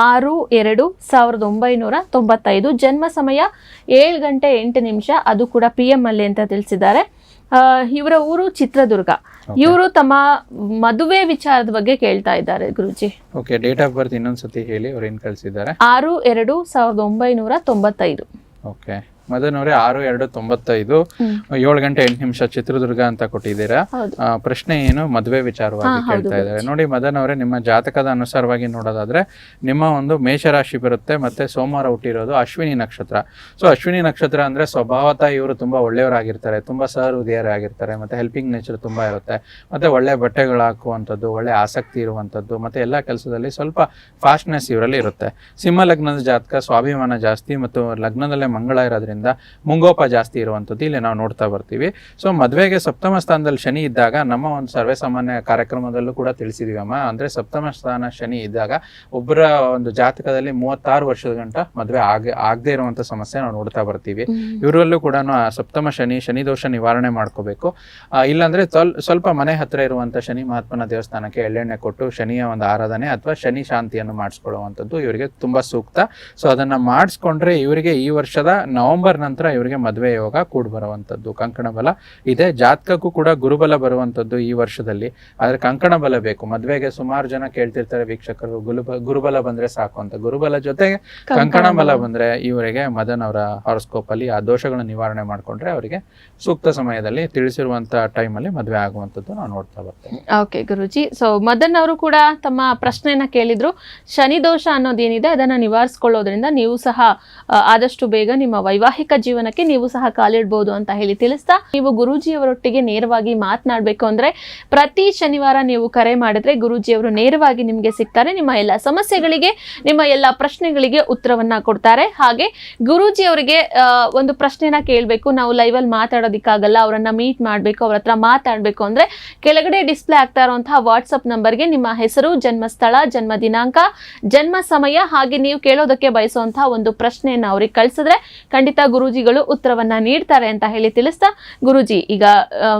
ಆರು ಎರಡು ಸಾವಿರದ ಒಂಬೈನೂರ ತೊಂಬತ್ತೈದು. ಜನ್ಮ ಸಮಯ ಏಳು ಗಂಟೆ ಎಂಟು ನಿಮಿಷ. ಅದು ಕೂಡ ಪಿ ಎಂ ಅಲ್ಲಿ ಅಂತ ತಿಳಿಸಿದ್ದಾರೆ. ಇವರ ಊರು ಚಿತ್ರದುರ್ಗ. ಇವರು ತಮ್ಮ ಮದುವೆ ವಿಚಾರದ ಬಗ್ಗೆ ಕೇಳ್ತಾ ಇದ್ದಾರೆ ಗುರುಜಿ. ಓಕೆ ಡೇಟ್ ಆಫ್ ಬರ್ತ್ ಇನ್ನೊಂದ್ಸತಿ ಹೇಳಿ ಅವ್ರು ಏನ್ ಕಳಿಸಿದ್ದಾರೆ? ಆರು ಎರಡು ಸಾವಿರದ ಒಂಬೈನೂರ ತೊಂಬತ್ತೈದು. ಓಕೆ ಮದನ್ ಅವರೇ ಆರು ಎರಡು ತೊಂಬತ್ತೈದು. ಏಳು ಗಂಟೆ ಎಂಟು ನಿಮಿಷ ಚಿತ್ರದುರ್ಗ ಅಂತ ಕೊಟ್ಟಿದ್ದೀರಾ? ಪ್ರಶ್ನೆ ಏನು? ಮದುವೆ ವಿಚಾರವಾಗಿ ಕೇಳ್ತಾ ಇದ್ದಾರೆ. ನೋಡಿ ಮದನ್ ಅವರೇ ನಿಮ್ಮ ಜಾತಕದ ಅನುಸಾರವಾಗಿ ನೋಡೋದಾದ್ರೆ ನಿಮ್ಮ ಒಂದು ಮೇಷರಾಶಿ ಬರುತ್ತೆ ಮತ್ತೆ ಸೋಮವಾರ ಹುಟ್ಟಿರೋದು ಅಶ್ವಿನಿ ನಕ್ಷತ್ರ. ಸೊ ಅಶ್ವಿನಿ ನಕ್ಷತ್ರ ಅಂದ್ರೆ ಸ್ವಭಾವತ ಇವರು ತುಂಬಾ ಒಳ್ಳೆಯವರಾಗಿರ್ತಾರೆ ತುಂಬಾ ಸಹೃದಯರಾಗಿರ್ತಾರೆ ಮತ್ತೆ ಹೆಲ್ಪಿಂಗ್ ನೇಚರ್ ತುಂಬಾ ಇರುತ್ತೆ ಮತ್ತೆ ಒಳ್ಳೆ ಬಟ್ಟೆಗಳು ಹಾಕುವಂಥದ್ದು ಒಳ್ಳೆ ಆಸಕ್ತಿ ಇರುವಂಥದ್ದು ಮತ್ತೆ ಎಲ್ಲಾ ಕೆಲಸದಲ್ಲಿ ಸ್ವಲ್ಪ ಫಾಸ್ಟ್ನೆಸ್ ಇವರಲ್ಲಿ ಇರುತ್ತೆ. ಸಿಂಹ ಲಗ್ನದ ಜಾತಕ ಸ್ವಾಭಿಮಾನ ಜಾಸ್ತಿ ಮತ್ತು ಲಗ್ನದಲ್ಲೇ ಮಂಗಳ ಇರೋದ್ರಿಂದ ಮುಂಗೋಪ ಜಾಸ್ತಿ ಇರುವಂಥದ್ದು ಇಲ್ಲಿ ನಾವು ನೋಡ್ತಾ ಬರ್ತೀವಿ. ಸೊ ಮದುವೆಗೆ ಸಪ್ತಮ ಸ್ಥಾನದಲ್ಲಿ ಶನಿ ಇದ್ದಾಗ ನಮ್ಮ ಒಂದು ಸರ್ವೇ ಸಾಮಾನ್ಯ ಕಾರ್ಯಕ್ರಮದಲ್ಲೂ ಕೂಡ ತಿಳಿಸಿದೀವಿ ಅಮ್ಮ ಅಂದ್ರೆ ಸಪ್ತಮ ಸ್ಥಾನ ಶನಿ ಇದ್ದಾಗ ಒಬ್ಬರ ಒಂದು ಜಾತಕದಲ್ಲಿ ಮೂವತ್ತಾರು ವರ್ಷದ ಗಂಟ ಮದುವೆ ಆಗ ಆಗದೆ ಇರುವಂತ ಸಮಸ್ಯೆ ನಾವು ನೋಡ್ತಾ ಬರ್ತೀವಿ. ಇವರಲ್ಲೂ ಕೂಡ ಸಪ್ತಮ ಶನಿ ಶನಿ ದೋಷ ನಿವಾರಣೆ ಮಾಡ್ಕೋಬೇಕು. ಇಲ್ಲಾಂದ್ರೆ ಸ್ವಲ್- ಸ್ವಲ್ಪ ಮನೆ ಹತ್ರ ಇರುವಂತ ಶನಿ ಮಹಾತ್ಮನ ದೇವಸ್ಥಾನಕ್ಕೆ ಎಳ್ಳೆಣ್ಣೆ ಕೊಟ್ಟು ಶನಿಯ ಒಂದು ಆರಾಧನೆ ಅಥವಾ ಶನಿ ಶಾಂತಿಯನ್ನು ಮಾಡಿಸ್ಕೊಳ್ಳುವಂಥದ್ದು ಇವರಿಗೆ ತುಂಬಾ ಸೂಕ್ತ. ಸೊ ಅದನ್ನ ಮಾಡಿಸ್ಕೊಂಡ್ರೆ ಇವರಿಗೆ ಈ ವರ್ಷದ ನವೆಂಬರ್ ನಂತರ ಇವರಿಗೆ ಮದುವೆ ಯೋಗ ಕೂಡ್ ಬರುವಂಥದ್ದು ಕಂಕಣ ಬಲ. ಇದೆ ಜಾತಕಕ್ಕೂ ಕೂಡ ಗುರುಬಲ ಬರುವಂಥದ್ದು ಈ ವರ್ಷದಲ್ಲಿ. ಆದರೆ ಕಂಕಣ ಬಲ ಬೇಕು. ಮದುವೆಗೆ ಸುಮಾರು ಜನ ಕೇಳ್ತಿರ್ತಾರೆ ವೀಕ್ಷಕರು ಗುರುಬ ಗುರುಬಲ ಬಂದ್ರೆ ಸಾಕು ಅಂತ. ಗುರುಬಲ ಜೊತೆಗೆ ಕಂಕಣ ಬಲ ಬಂದ್ರೆ ಇವರಿಗೆ ಮದನ್ ಅವರ ಹಾರೋಸ್ಕೋಪ್ ಅಲ್ಲಿ ಆ ದೋಷಗಳನ್ನು ನಿವಾರಣೆ ಮಾಡ್ಕೊಂಡ್ರೆ ಅವರಿಗೆ ಸೂಕ್ತ ಸಮಯದಲ್ಲಿ ತಿಳಿಸಿರುವಂತ ಟೈಮಲ್ಲಿ ಮದುವೆ ಆಗುವಂಥದ್ದು ನಾವು ನೋಡ್ತಾ ಬರ್ತೇವೆ. ಓಕೆ ಗುರುಜಿ. ಸೊ ಮದನ್ ಅವರು ಕೂಡ ತಮ್ಮ ಪ್ರಶ್ನೆಯನ್ನ ಕೇಳಿದ್ರು. ಶನಿ ದೋಷ ಅನ್ನೋದೇನಿದೆ ಅದನ್ನ ನಿವಾರಿಸ್ಕೊಳ್ಳೋದ್ರಿಂದ ನೀವು ಸಹ ಆದಷ್ಟು ಬೇಗ ನಿಮ್ಮ ವೈವಾಹಿಕ ಜೀವನಕ್ಕೆ ನೀವು ಸಹ ಕಾಲಿಡ್ಬೋದು ಅಂತ ಹೇಳಿ ತಿಳಿಸ್ತಾ, ನೀವು ಗುರುಜಿಯವರೊಟ್ಟಿಗೆ ನೇರವಾಗಿ ಮಾತನಾಡಬೇಕು ಅಂದ್ರೆ ಪ್ರತಿ ಶನಿವಾರ ನೀವು ಕರೆ ಮಾಡಿದ್ರೆ ಗುರೂಜಿಯವರು ನೇರವಾಗಿ ನಿಮಗೆ ಸಿಗ್ತಾರೆ, ನಿಮ್ಮ ಎಲ್ಲ ಸಮಸ್ಯೆಗಳಿಗೆ, ನಿಮ್ಮ ಎಲ್ಲ ಪ್ರಶ್ನೆಗಳಿಗೆ ಉತ್ತರವನ್ನ ಕೊಡ್ತಾರೆ. ಹಾಗೆ ಗುರೂಜಿ ಅವರಿಗೆ ಒಂದು ಪ್ರಶ್ನೆನ ಕೇಳಬೇಕು, ನಾವು ಲೈವಲ್ಲಿ ಮಾತಾಡೋದಕ್ಕಾಗಲ್ಲ, ಅವರನ್ನ ಮೀಟ್ ಮಾಡಬೇಕು, ಅವ್ರ ಹತ್ರ ಮಾತಾಡಬೇಕು ಅಂದ್ರೆ ಕೆಳಗಡೆ ಡಿಸ್ಪ್ಲೇ ಆಗ್ತಾ ಇರುವಂತಹ ವಾಟ್ಸಪ್ ನಂಬರ್ಗೆ ನಿಮ್ಮ ಹೆಸರು, ಜನ್ಮಸ್ಥಳ, ಜನ್ಮ ದಿನಾಂಕ, ಜನ್ಮ ಸಮಯ, ಹಾಗೆ ನೀವು ಕೇಳೋದಕ್ಕೆ ಬಯಸುವಂತಹ ಒಂದು ಪ್ರಶ್ನೆಯನ್ನು ಅವ್ರಿಗೆ ಕಳಿಸಿದ್ರೆ ಖಂಡಿತ ಗುರೂಜಿಗಳು ಉತ್ತರವನ್ನ ನೀಡ್ತಾರೆ ಅಂತ ಹೇಳಿ ತಿಳಿಸ್ತಾ ಗುರುಜಿ, ಈಗ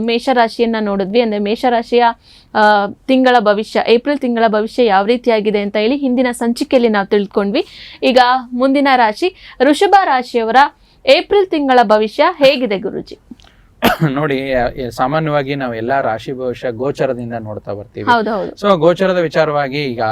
ಮೇಷರಾಶಿಯನ್ನ ನೋಡಿದ್ವಿ ಅಂದ್ರೆ ಮೇಷರಾಶಿಯ ರಾಶಿಯ ತಿಂಗಳ ಭವಿಷ್ಯ, ಏಪ್ರಿಲ್ ತಿಂಗಳ ಭವಿಷ್ಯ ಯಾವ ರೀತಿಯಾಗಿದೆ ಅಂತ ಹೇಳಿ ಹಿಂದಿನ ಸಂಚಿಕೆಯಲ್ಲಿ ನಾವು ತಿಳ್ಕೊಂಡ್ವಿ. ಈಗ ಮುಂದಿನ ರಾಶಿ ಋಷಭ ರಾಶಿಯವರ ಏಪ್ರಿಲ್ ತಿಂಗಳ ಭವಿಷ್ಯ ಹೇಗಿದೆ ಗುರೂಜಿ? ನೋಡಿ ಸಾಮಾನ್ಯವಾಗಿ ನಾವು ಎಲ್ಲಾ ರಾಶಿ ಭವಿಷ್ಯ ಗೋಚರದಿಂದ ನೋಡ್ತಾ ಬರ್ತೀವಿ. ಸೊ ಗೋಚರದ ವಿಚಾರವಾಗಿ ಈಗ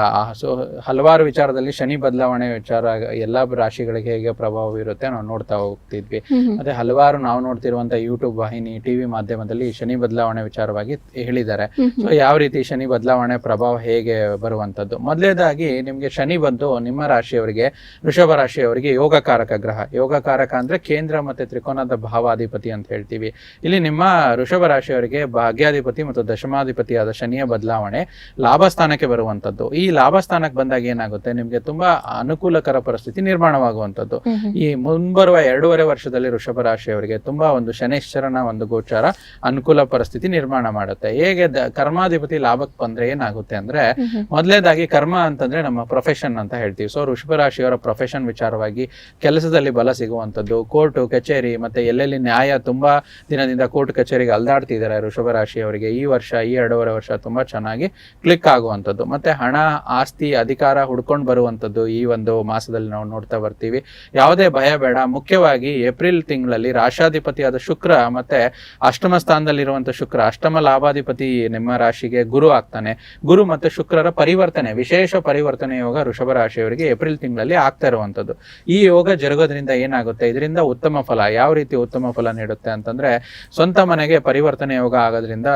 ಸೊ ಹಲವಾರು ವಿಚಾರದಲ್ಲಿ ಶನಿ ಬದಲಾವಣೆ ವಿಚಾರ ಎಲ್ಲಾ ರಾಶಿಗಳಿಗೆ ಹೇಗೆ ಪ್ರಭಾವ ಇರುತ್ತೆ ನಾವು ನೋಡ್ತಾ ಹೋಗ್ತಿದ್ವಿ. ಮತ್ತೆ ಹಲವಾರು ನಾವು ನೋಡ್ತಿರುವಂತ ಯೂಟ್ಯೂಬ್ ವಾಹಿನಿ ಟಿವಿ ಮಾಧ್ಯಮದಲ್ಲಿ ಶನಿ ಬದಲಾವಣೆ ವಿಚಾರವಾಗಿ ಹೇಳಿದ್ದಾರೆ. ಸೊ ಯಾವ ರೀತಿ ಶನಿ ಬದಲಾವಣೆ ಪ್ರಭಾವ ಹೇಗೆ ಬರುವಂತದ್ದು? ಮೊದಲೇದಾಗಿ ನಿಮ್ಗೆ ಶನಿ ಬಂದು ನಿಮ್ಮ ರಾಶಿಯವರಿಗೆ ವೃಷಭ ರಾಶಿಯವರಿಗೆ ಯೋಗಕಾರಕ ಗ್ರಹ. ಯೋಗಕಾರಕ ಅಂದ್ರೆ ಕೇಂದ್ರ ಮತ್ತೆ ತ್ರಿಕೋನದ ಭಾವಾಧಿಪತಿ ಅಂತ ಹೇಳ್ತೀವಿ. ಇಲ್ಲಿ ನಿಮ್ಮ ಋಷಭ ರಾಶಿಯವರಿಗೆ ಭಾಗ್ಯಾಧಿಪತಿ ಮತ್ತು ದಶಮಾಧಿಪತಿಯಾದ ಶನಿಯ ಬದಲಾವಣೆ ಲಾಭ ಸ್ಥಾನಕ್ಕೆ ಬರುವಂತದ್ದು. ಈ ಲಾಭ ಸ್ಥಾನಕ್ಕೆ ಬಂದಾಗ ಏನಾಗುತ್ತೆ? ನಿಮ್ಗೆ ತುಂಬಾ ಅನುಕೂಲಕರ ಪರಿಸ್ಥಿತಿ ನಿರ್ಮಾಣವಾಗುವಂತದ್ದು. ಈ ಮುಂಬರುವ ಎರಡೂವರೆ ವರ್ಷದಲ್ಲಿ ಋಷಭ ರಾಶಿಯವರಿಗೆ ತುಂಬಾ ಒಂದು ಶನೇಶ್ವರನ ಒಂದು ಗೋಚಾರ ಅನುಕೂಲ ಪರಿಸ್ಥಿತಿ ನಿರ್ಮಾಣ ಮಾಡುತ್ತೆ. ಹೇಗೆ ಕರ್ಮಾಧಿಪತಿ ಲಾಭಕ್ಕೆ ಬಂದ್ರೆ ಏನಾಗುತ್ತೆ ಅಂದ್ರೆ. ಮೊದಲೇದಾಗಿ ಕರ್ಮ ಅಂತಂದ್ರೆ ನಮ್ಮ ಪ್ರೊಫೆಷನ್ ಅಂತ ಹೇಳ್ತೀವಿ. ಸೊ ಋಷಭ ರಾಶಿಯವರ ಪ್ರೊಫೆಷನ್ ವಿಚಾರವಾಗಿ ಕೆಲಸದಲ್ಲಿ ಬಲ ಸಿಗುವಂತದ್ದು ಕೋರ್ಟು ಕಚೇರಿ ಮತ್ತೆ ಎಲ್ಲೆಲ್ಲಿ ನ್ಯಾಯ ತುಂಬಾ ದಿನದಿಂದ ಕೋರ್ಟ್ ಕಚೇರಿಗೆ ಅಲ್ದಾಡ್ತಿದ್ದಾರೆ ವೃಷಭ ರಾಶಿಯವರಿಗೆ ಈ ವರ್ಷ, ಈ ಎರಡೂವರೆ ವರ್ಷ ತುಂಬಾ ಚೆನ್ನಾಗಿ ಕ್ಲಿಕ್ ಆಗುವಂಥದ್ದು. ಮತ್ತೆ ಹಣ, ಆಸ್ತಿ, ಅಧಿಕಾರ ಹುಡ್ಕೊಂಡು ಬರುವಂಥದ್ದು ಈ ಒಂದು ಮಾಸದಲ್ಲಿ ನಾವು ನೋಡ್ತಾ ಬರ್ತೀವಿ. ಯಾವುದೇ ಭಯ ಬೇಡ. ಮುಖ್ಯವಾಗಿ ಏಪ್ರಿಲ್ ತಿಂಗಳಲ್ಲಿ ರಾಶಾಧಿಪತಿಯಾದ ಶುಕ್ರ ಮತ್ತೆ ಅಷ್ಟಮ ಸ್ಥಾನದಲ್ಲಿರುವಂಥ ಶುಕ್ರ ಅಷ್ಟಮ ಲಾಭಾಧಿಪತಿ ನಿಮ್ಮ ರಾಶಿಗೆ ಗುರು ಆಗ್ತಾನೆ. ಗುರು ಮತ್ತೆ ಶುಕ್ರರ ಪರಿವರ್ತನೆ, ವಿಶೇಷ ಪರಿವರ್ತನೆ ಯೋಗ ಋಷಭ ರಾಶಿಯವರಿಗೆ ಏಪ್ರಿಲ್ ತಿಂಗಳಲ್ಲಿ ಆಗ್ತಾ ಇರುವಂಥದ್ದು. ಈ ಯೋಗ ಜರುಗೋದ್ರಿಂದ ಏನಾಗುತ್ತೆ? ಇದರಿಂದ ಉತ್ತಮ ಫಲ, ಯಾವ ರೀತಿ ಉತ್ತಮ ಫಲ ನೀಡುತ್ತೆ ಅಂತಂದ್ರೆ ಸ್ವಂತ ಮನೆಗೆ ಪರಿವರ್ತನೆ ಯೋಗ ಆಗೋದ್ರಿಂದ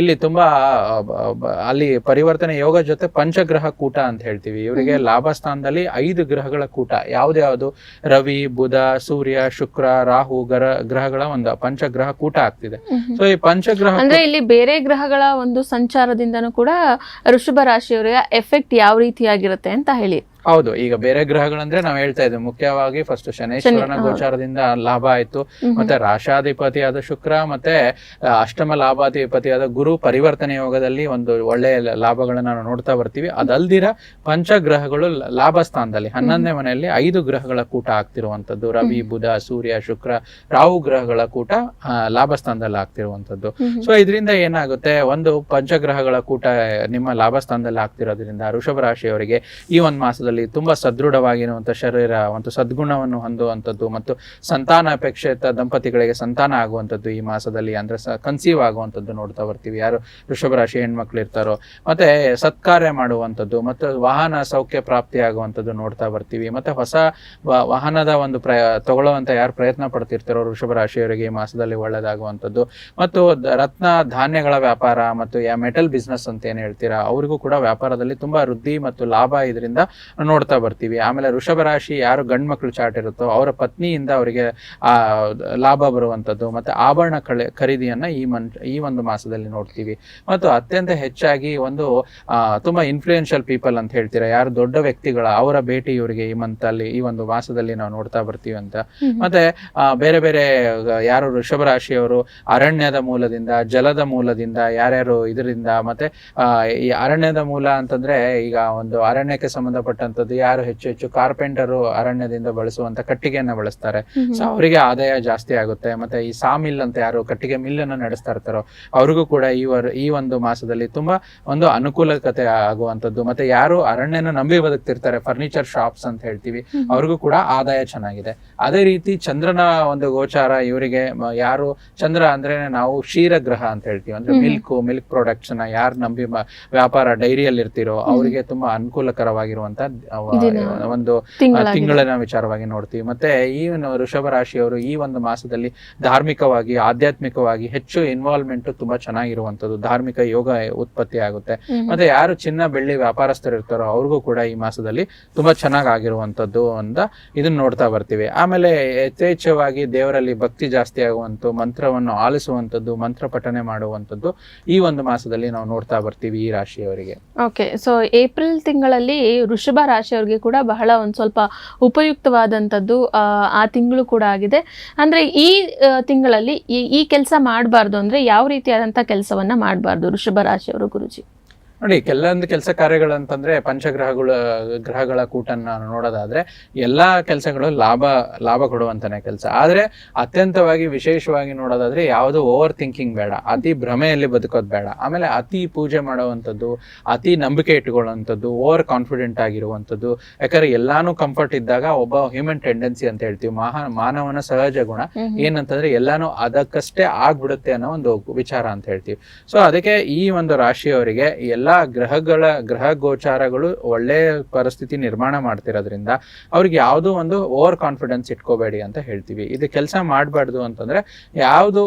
ಇಲ್ಲಿ ತುಂಬಾ ಅಲ್ಲಿ ಪರಿವರ್ತನೆ ಯೋಗ ಜೊತೆ ಪಂಚಗ್ರಹ ಕೂಟ ಅಂತ ಹೇಳ್ತೀವಿ. ಇವರಿಗೆ ಲಾಭ ಸ್ಥಾನದಲ್ಲಿ ಐದು ಗ್ರಹಗಳ ಕೂಟ. ಯಾವ್ದ್ಯಾವ್ದು ರವಿ ಬುಧ ಸೂರ್ಯ ಶುಕ್ರ ರಾಹು ಗ್ರಹ ಗ್ರಹಗಳ ಒಂದು ಪಂಚಗ್ರಹ ಕೂಟ ಆಗ್ತಿದೆ. ಸೊ ಈ ಪಂಚಗ್ರಹ ಅಂದ್ರೆ ಇಲ್ಲಿ ಬೇರೆ ಗ್ರಹಗಳ ಒಂದು ಸಂಚಾರದಿಂದನೂ ಕೂಡ ಋಷಭ ರಾಶಿಯವರಿಗೆ ಎಫೆಕ್ಟ್ ಯಾವ ರೀತಿಯಾಗಿರುತ್ತೆ ಅಂತ ಹೇಳಿ. ಹೌದು ಈಗ ಬೇರೆ ಗ್ರಹಗಳಂದ್ರೆ ನಾವ್ ಹೇಳ್ತಾ ಇದ್ವಿ ಮುಖ್ಯವಾಗಿ ಫಸ್ಟ್ ಶನೇಶ್ವರನ ಗೋಚಾರದಿಂದ ಲಾಭ ಆಯ್ತು. ಮತ್ತೆ ಮತ್ತೆ ರಾಶಾಧಿಪತಿಯಾದ ಶುಕ್ರ ಮತ್ತೆ ಅಷ್ಟಮ ಲಾಭಾಧಿಪತಿ ಆದ ಗುರು ಪರಿವರ್ತನೆ ಯೋಗದಲ್ಲಿ ಒಂದು ಒಳ್ಳೆಯ ಲಾಭಗಳನ್ನ ನಾವು ನೋಡ್ತಾ ಬರ್ತೀವಿ. ಅದಲ್ದಿರ ಪಂಚಗ್ರಹಗಳು ಗ್ರಹಗಳು ಲಾಭ ಸ್ಥಾನದಲ್ಲಿ ಹನ್ನೊಂದನೇ ಮನೆಯಲ್ಲಿ ಐದು ಗ್ರಹಗಳ ಕೂಟ ಆಗ್ತಿರುವಂತದ್ದು ರವಿ ಬುಧ ಸೂರ್ಯ ಶುಕ್ರ ರಾಹು ಗ್ರಹಗಳ ಕೂಟ ಲಾಭ ಸ್ಥಾನದಲ್ಲಿ ಆಗ್ತಿರುವಂತದ್ದು. ಸೊ ಇದರಿಂದ ಏನಾಗುತ್ತೆ ಒಂದು ಪಂಚಗ್ರಹಗಳ ಕೂಟ ನಿಮ್ಮ ಲಾಭ ಸ್ಥಾನದಲ್ಲಿ ಆಗ್ತಿರೋದ್ರಿಂದ ವೃಷಭ ರಾಶಿಯವರಿಗೆ ಈ ಒಂದು ಮಾಸದಲ್ಲಿ ತುಂಬಾ ಸದೃಢವಾಗಿರುವಂತ ಶರೀರ, ಒಂದು ಸದ್ಗುಣವನ್ನು ಹೊಂದುವಂಥದ್ದು ಮತ್ತು ಸಂತಾನಾಪೇಕ್ಷಿತ ದಂಪತಿಗಳಿಗೆ ಸಂತಾನ ಆಗುವಂಥದ್ದು ಈ ಮಾಸದಲ್ಲಿ ಅಂದ್ರೆ ಕನ್ಸೀವ್ ಆಗುವಂಥದ್ದು ನೋಡ್ತಾ ಬರ್ತೀವಿ. ಯಾರು ವೃಷಭ ರಾಶಿ ಹೆಣ್ಮಕ್ಳು ಇರ್ತಾರೋ, ಮತ್ತೆ ಸತ್ಕಾರ್ಯ ಮಾಡುವಂಥದ್ದು, ಮತ್ತು ವಾಹನ ಸೌಖ್ಯ ಪ್ರಾಪ್ತಿ ಆಗುವಂಥದ್ದು ನೋಡ್ತಾ ಬರ್ತೀವಿ. ಮತ್ತೆ ಹೊಸ ವಾಹನದ ಒಂದು ಪ್ರಯ ತಗೊಳ್ಳುವಂತ ಯಾರು ಪ್ರಯತ್ನ ಪಡ್ತಿರ್ತಾರೋ ವೃಷಭ ರಾಶಿಯವರಿಗೆ ಈ ಮಾಸದಲ್ಲಿ ಒಳ್ಳೆಯದಾಗುವಂಥದ್ದು ಮತ್ತು ರತ್ನ ಧಾನ್ಯಗಳ ವ್ಯಾಪಾರ ಮತ್ತು ಮೆಟಲ್ ಬಿಸ್ನೆಸ್ ಅಂತ ಏನು ಹೇಳ್ತೀರಾ, ಅವರಿಗೂ ಕೂಡ ವ್ಯಾಪಾರದಲ್ಲಿ ತುಂಬಾ ವೃದ್ಧಿ ಮತ್ತು ಲಾಭ ಇದರಿಂದ ನೋಡ್ತಾ ಬರ್ತೀವಿ. ಆಮೇಲೆ ಋಷಭ ರಾಶಿ ಯಾರು ಗಂಡು ಮಕ್ಕಳು ಚಾಟ್ ಇರುತ್ತೋ ಅವರ ಪತ್ನಿಯಿಂದ ಅವರಿಗೆ ಆ ಲಾಭ ಬರುವಂಥದ್ದು ಮತ್ತೆ ಆಭರಣ ಕಳೆ ಖರೀದಿಯನ್ನ ಈ ಮನ್ ಈ ಒಂದು ಮಾಸದಲ್ಲಿ ನೋಡ್ತೀವಿ. ಮತ್ತು ಅತ್ಯಂತ ಹೆಚ್ಚಾಗಿ ಒಂದು ತುಂಬಾ ಇನ್ಫ್ಲೂಯೆನ್ಷಿಯಲ್ ಪೀಪಲ್ ಅಂತ ಹೇಳ್ತೀರಾ? ಯಾರು ದೊಡ್ಡ ವ್ಯಕ್ತಿಗಳ ಅವರ ಭೇಟಿ ಇವರಿಗೆ ಈ ಮಂತ್ ಅಲ್ಲಿ ಈ ಒಂದು ಮಾಸದಲ್ಲಿ ನಾವು ನೋಡ್ತಾ ಬರ್ತೀವಿ ಅಂತ. ಮತ್ತೆ ಆ, ಬೇರೆ ಬೇರೆ ಯಾರು ಋಷಭ ರಾಶಿಯವರು ಅರಣ್ಯದ ಮೂಲದಿಂದ ಜಲದ ಮೂಲದಿಂದ ಯಾರ್ಯಾರು ಇದರಿಂದ ಮತ್ತೆ ಆ, ಈ ಅರಣ್ಯದ ಮೂಲ ಅಂತಂದ್ರೆ ಈಗ ಒಂದು ಅರಣ್ಯಕ್ಕೆ ಸಂಬಂಧಪಟ್ಟಂತದ್ದು ಯಾರು ಹೆಚ್ಚು ಹೆಚ್ಚು ಕಾರ್ಪೆಂಟರು ಅರಣ್ಯದಿಂದ ಬಳಸುವಂತ ಕಟ್ಟಿಗೆಯನ್ನ ಬಳಸ್ತಾರೆ. ಸೊ ಅವರಿಗೆ ಆದಾಯ ಜಾಸ್ತಿ ಆಗುತ್ತೆ. ಮತ್ತೆ ಈ ಸಾ ಮಿಲ್ ಅಂತ ಯಾರು ಕಟ್ಟಿಗೆ ಮಿಲ್ ಅನ್ನು ನಡೆಸ್ತಾ ಇರ್ತಾರೋ ಅವ್ರಿಗೂ ಕೂಡ ಈ ವರ್ ಈ ಒಂದು ಮಾಸದಲ್ಲಿ ತುಂಬಾ ಒಂದು ಅನುಕೂಲಕತೆ ಆಗುವಂತದ್ದು ಮತ್ತೆ ಯಾರು ಅರಣ್ಯನ ನಂಬಿ ಬದುಕ್ತಿರ್ತಾರೆ ಫರ್ನಿಚರ್ ಶಾಪ್ಸ್ ಅಂತ ಹೇಳ್ತೀವಿ ಅವ್ರಿಗೂ ಕೂಡ ಆದಾಯ ಚೆನ್ನಾಗಿದೆ. ಅದೇ ರೀತಿ ಚಂದ್ರನ ಒಂದು ಗೋಚಾರ ಇವರಿಗೆ ಯಾರು ಚಂದ್ರ ಅಂದ್ರೆ ನಾವು ಕ್ಷೀರ ಗ್ರಹ ಅಂತ ಹೇಳ್ತೀವಿ. ಅಂದ್ರೆ. ಮಿಲ್ಕ್ ಮಿಲ್ಕ್ ಪ್ರಾಡಕ್ಟ್ಸ್ನ ಯಾರು ನಂಬಿ ವ್ಯಾಪಾರ ಡೈರಿಯಲ್ಲಿ ಇರ್ತಿರೋ ಅವರಿಗೆ ತುಂಬಾ ಅನುಕೂಲಕರವಾಗಿರುವಂತ ಒಂದು ತಿಂಗಳ ವಿಚಾರವಾಗಿ ನೋಡ್ತೀವಿ. ಮತ್ತೆ ಈ ಋಷಭ ವೃಷಭ ರಾಶಿಯವರು ಈ ಒಂದು ಮಾಸದಲ್ಲಿ ಧಾರ್ಮಿಕವಾಗಿ ಆಧ್ಯಾತ್ಮಿಕವಾಗಿ ಹೆಚ್ಚು ಇನ್ವಾಲ್ವ್ಮೆಂಟ್ ತುಂಬಾ ಚೆನ್ನಾಗಿರುವಂತದ್ದು ಧಾರ್ಮಿಕ ಯೋಗ ಉತ್ಪತ್ತಿ ಆಗುತ್ತೆ. ಮತ್ತೆ ಯಾರು ಚಿನ್ನ ಬೆಳ್ಳಿ ವ್ಯಾಪಾರಸ್ಥರು ಇರ್ತಾರೋ ಅವ್ರಿಗೂ ಕೂಡ ಈ ಮಾಸದಲ್ಲಿ ತುಂಬಾ ಚೆನ್ನಾಗ್ ಆಗಿರುವಂತದ್ದು ಅಂತ ಇದನ್ನ ನೋಡ್ತಾ ಬರ್ತೀವಿ. ಆಮೇಲೆ ಯಥೇಚ್ಛವಾಗಿ ದೇವರಲ್ಲಿ ಭಕ್ತಿ ಜಾಸ್ತಿ ಆಗುವಂತ ಮಂತ್ರವನ್ನು ಆಲಿಸುವಂತದ್ದು ಮಂತ್ರ ಪಠನೆ ಮಾಡುವಂತದ್ದು ಈ ಒಂದು ಮಾಸದಲ್ಲಿ ನಾವು ನೋಡ್ತಾ ಬರ್ತೀವಿ ಈ ರಾಶಿಯವರಿಗೆ. ಓಕೆ ಸೊ ಏಪ್ರಿಲ್ ತಿಂಗಳಲ್ಲಿ ವೃಷಭ ರಾಶಿಯವರಿಗೆ ಕೂಡ ಬಹಳ ಒಂದು ಸ್ವಲ್ಪ ಉಪಯುಕ್ತವಾದಂಥದ್ದು ಆ, ತಿಂಗಳು ಕೂಡ ಆಗಿದೆ. ಅಂದ್ರೆ ಈ ತಿಂಗಳಲ್ಲಿ ಈ- ಈ ಕೆಲಸ ಮಾಡಬಾರ್ದು ಅಂದ್ರೆ ಯಾವ ರೀತಿಯಾದಂಥ ಕೆಲಸವನ್ನು ಮಾಡಬಾರ್ದು ವೃಷಭ ರಾಶಿಯವರು ಗುರುಜಿ? ನೋಡಿ ಕೆಲವೊಂದು ಕೆಲಸ ಕಾರ್ಯಗಳಂತಂದ್ರೆ ಪಂಚಗ್ರಹಗಳ ಗ್ರಹಗಳ ಕೂಟನ್ನ ನೋಡೋದಾದ್ರೆ ಎಲ್ಲಾ ಕೆಲಸಗಳು ಲಾಭ ಲಾಭ ಕೊಡುವಂತಾನೆ ಕೆಲಸ. ಆದ್ರೆ ಅತ್ಯಂತವಾಗಿ ವಿಶೇಷವಾಗಿ ನೋಡೋದಾದ್ರೆ ಯಾವುದು ಓವರ್ ಥಿಂಕಿಂಗ್ ಬೇಡ ಅತಿ ಭ್ರಮೆಯಲ್ಲಿ ಬದುಕೋದು ಬೇಡ. ಆಮೇಲೆ ಅತಿ ಪೂಜೆ ಮಾಡುವಂಥದ್ದು ಅತಿ ನಂಬಿಕೆ ಇಟ್ಟುಕೊಳ್ಳುವಂಥದ್ದು ಓವರ್ ಕಾನ್ಫಿಡೆಂಟ್ ಆಗಿರುವಂಥದ್ದು. ಯಾಕಂದ್ರೆ ಎಲ್ಲಾನು ಕಂಫರ್ಟ್ ಇದ್ದಾಗ ಒಬ್ಬ ಹ್ಯೂಮನ್ ಟೆಂಡೆನ್ಸಿ ಅಂತ ಹೇಳ್ತೀವಿ ಮಹಾ ಮಾನವನ ಸಹಜ ಗುಣ. ಏನಂತಂದ್ರೆ ಎಲ್ಲಾನು ಅದಕ್ಕಷ್ಟೇ ಆಗ್ಬಿಡುತ್ತೆ ಅನ್ನೋ ಒಂದು ವಿಚಾರ ಅಂತ ಹೇಳ್ತೀವಿ. ಸೊ ಅದಕ್ಕೆ ಈ ಒಂದು ರಾಶಿಯವರಿಗೆ ಎಲ್ಲಾ ಗ್ರಹಗಳ ಗ್ರಹ ಗೋಚಾರಗಳು ಒಳ್ಳೆ ಪರಿಸ್ಥಿತಿ ನಿರ್ಮಾಣ ಮಾಡ್ತಿರೋದ್ರಿಂದ ಅವ್ರಿಗೆ ಯಾವುದೋ ಒಂದು ಓವರ್ ಕಾನ್ಫಿಡೆನ್ಸ್ ಇಟ್ಕೋಬೇಡಿ ಅಂತ ಹೇಳ್ತೀವಿ. ಇದು ಕೆಲಸ ಮಾಡಬಾರ್ದು ಅಂತಂದ್ರೆ ಯಾವುದು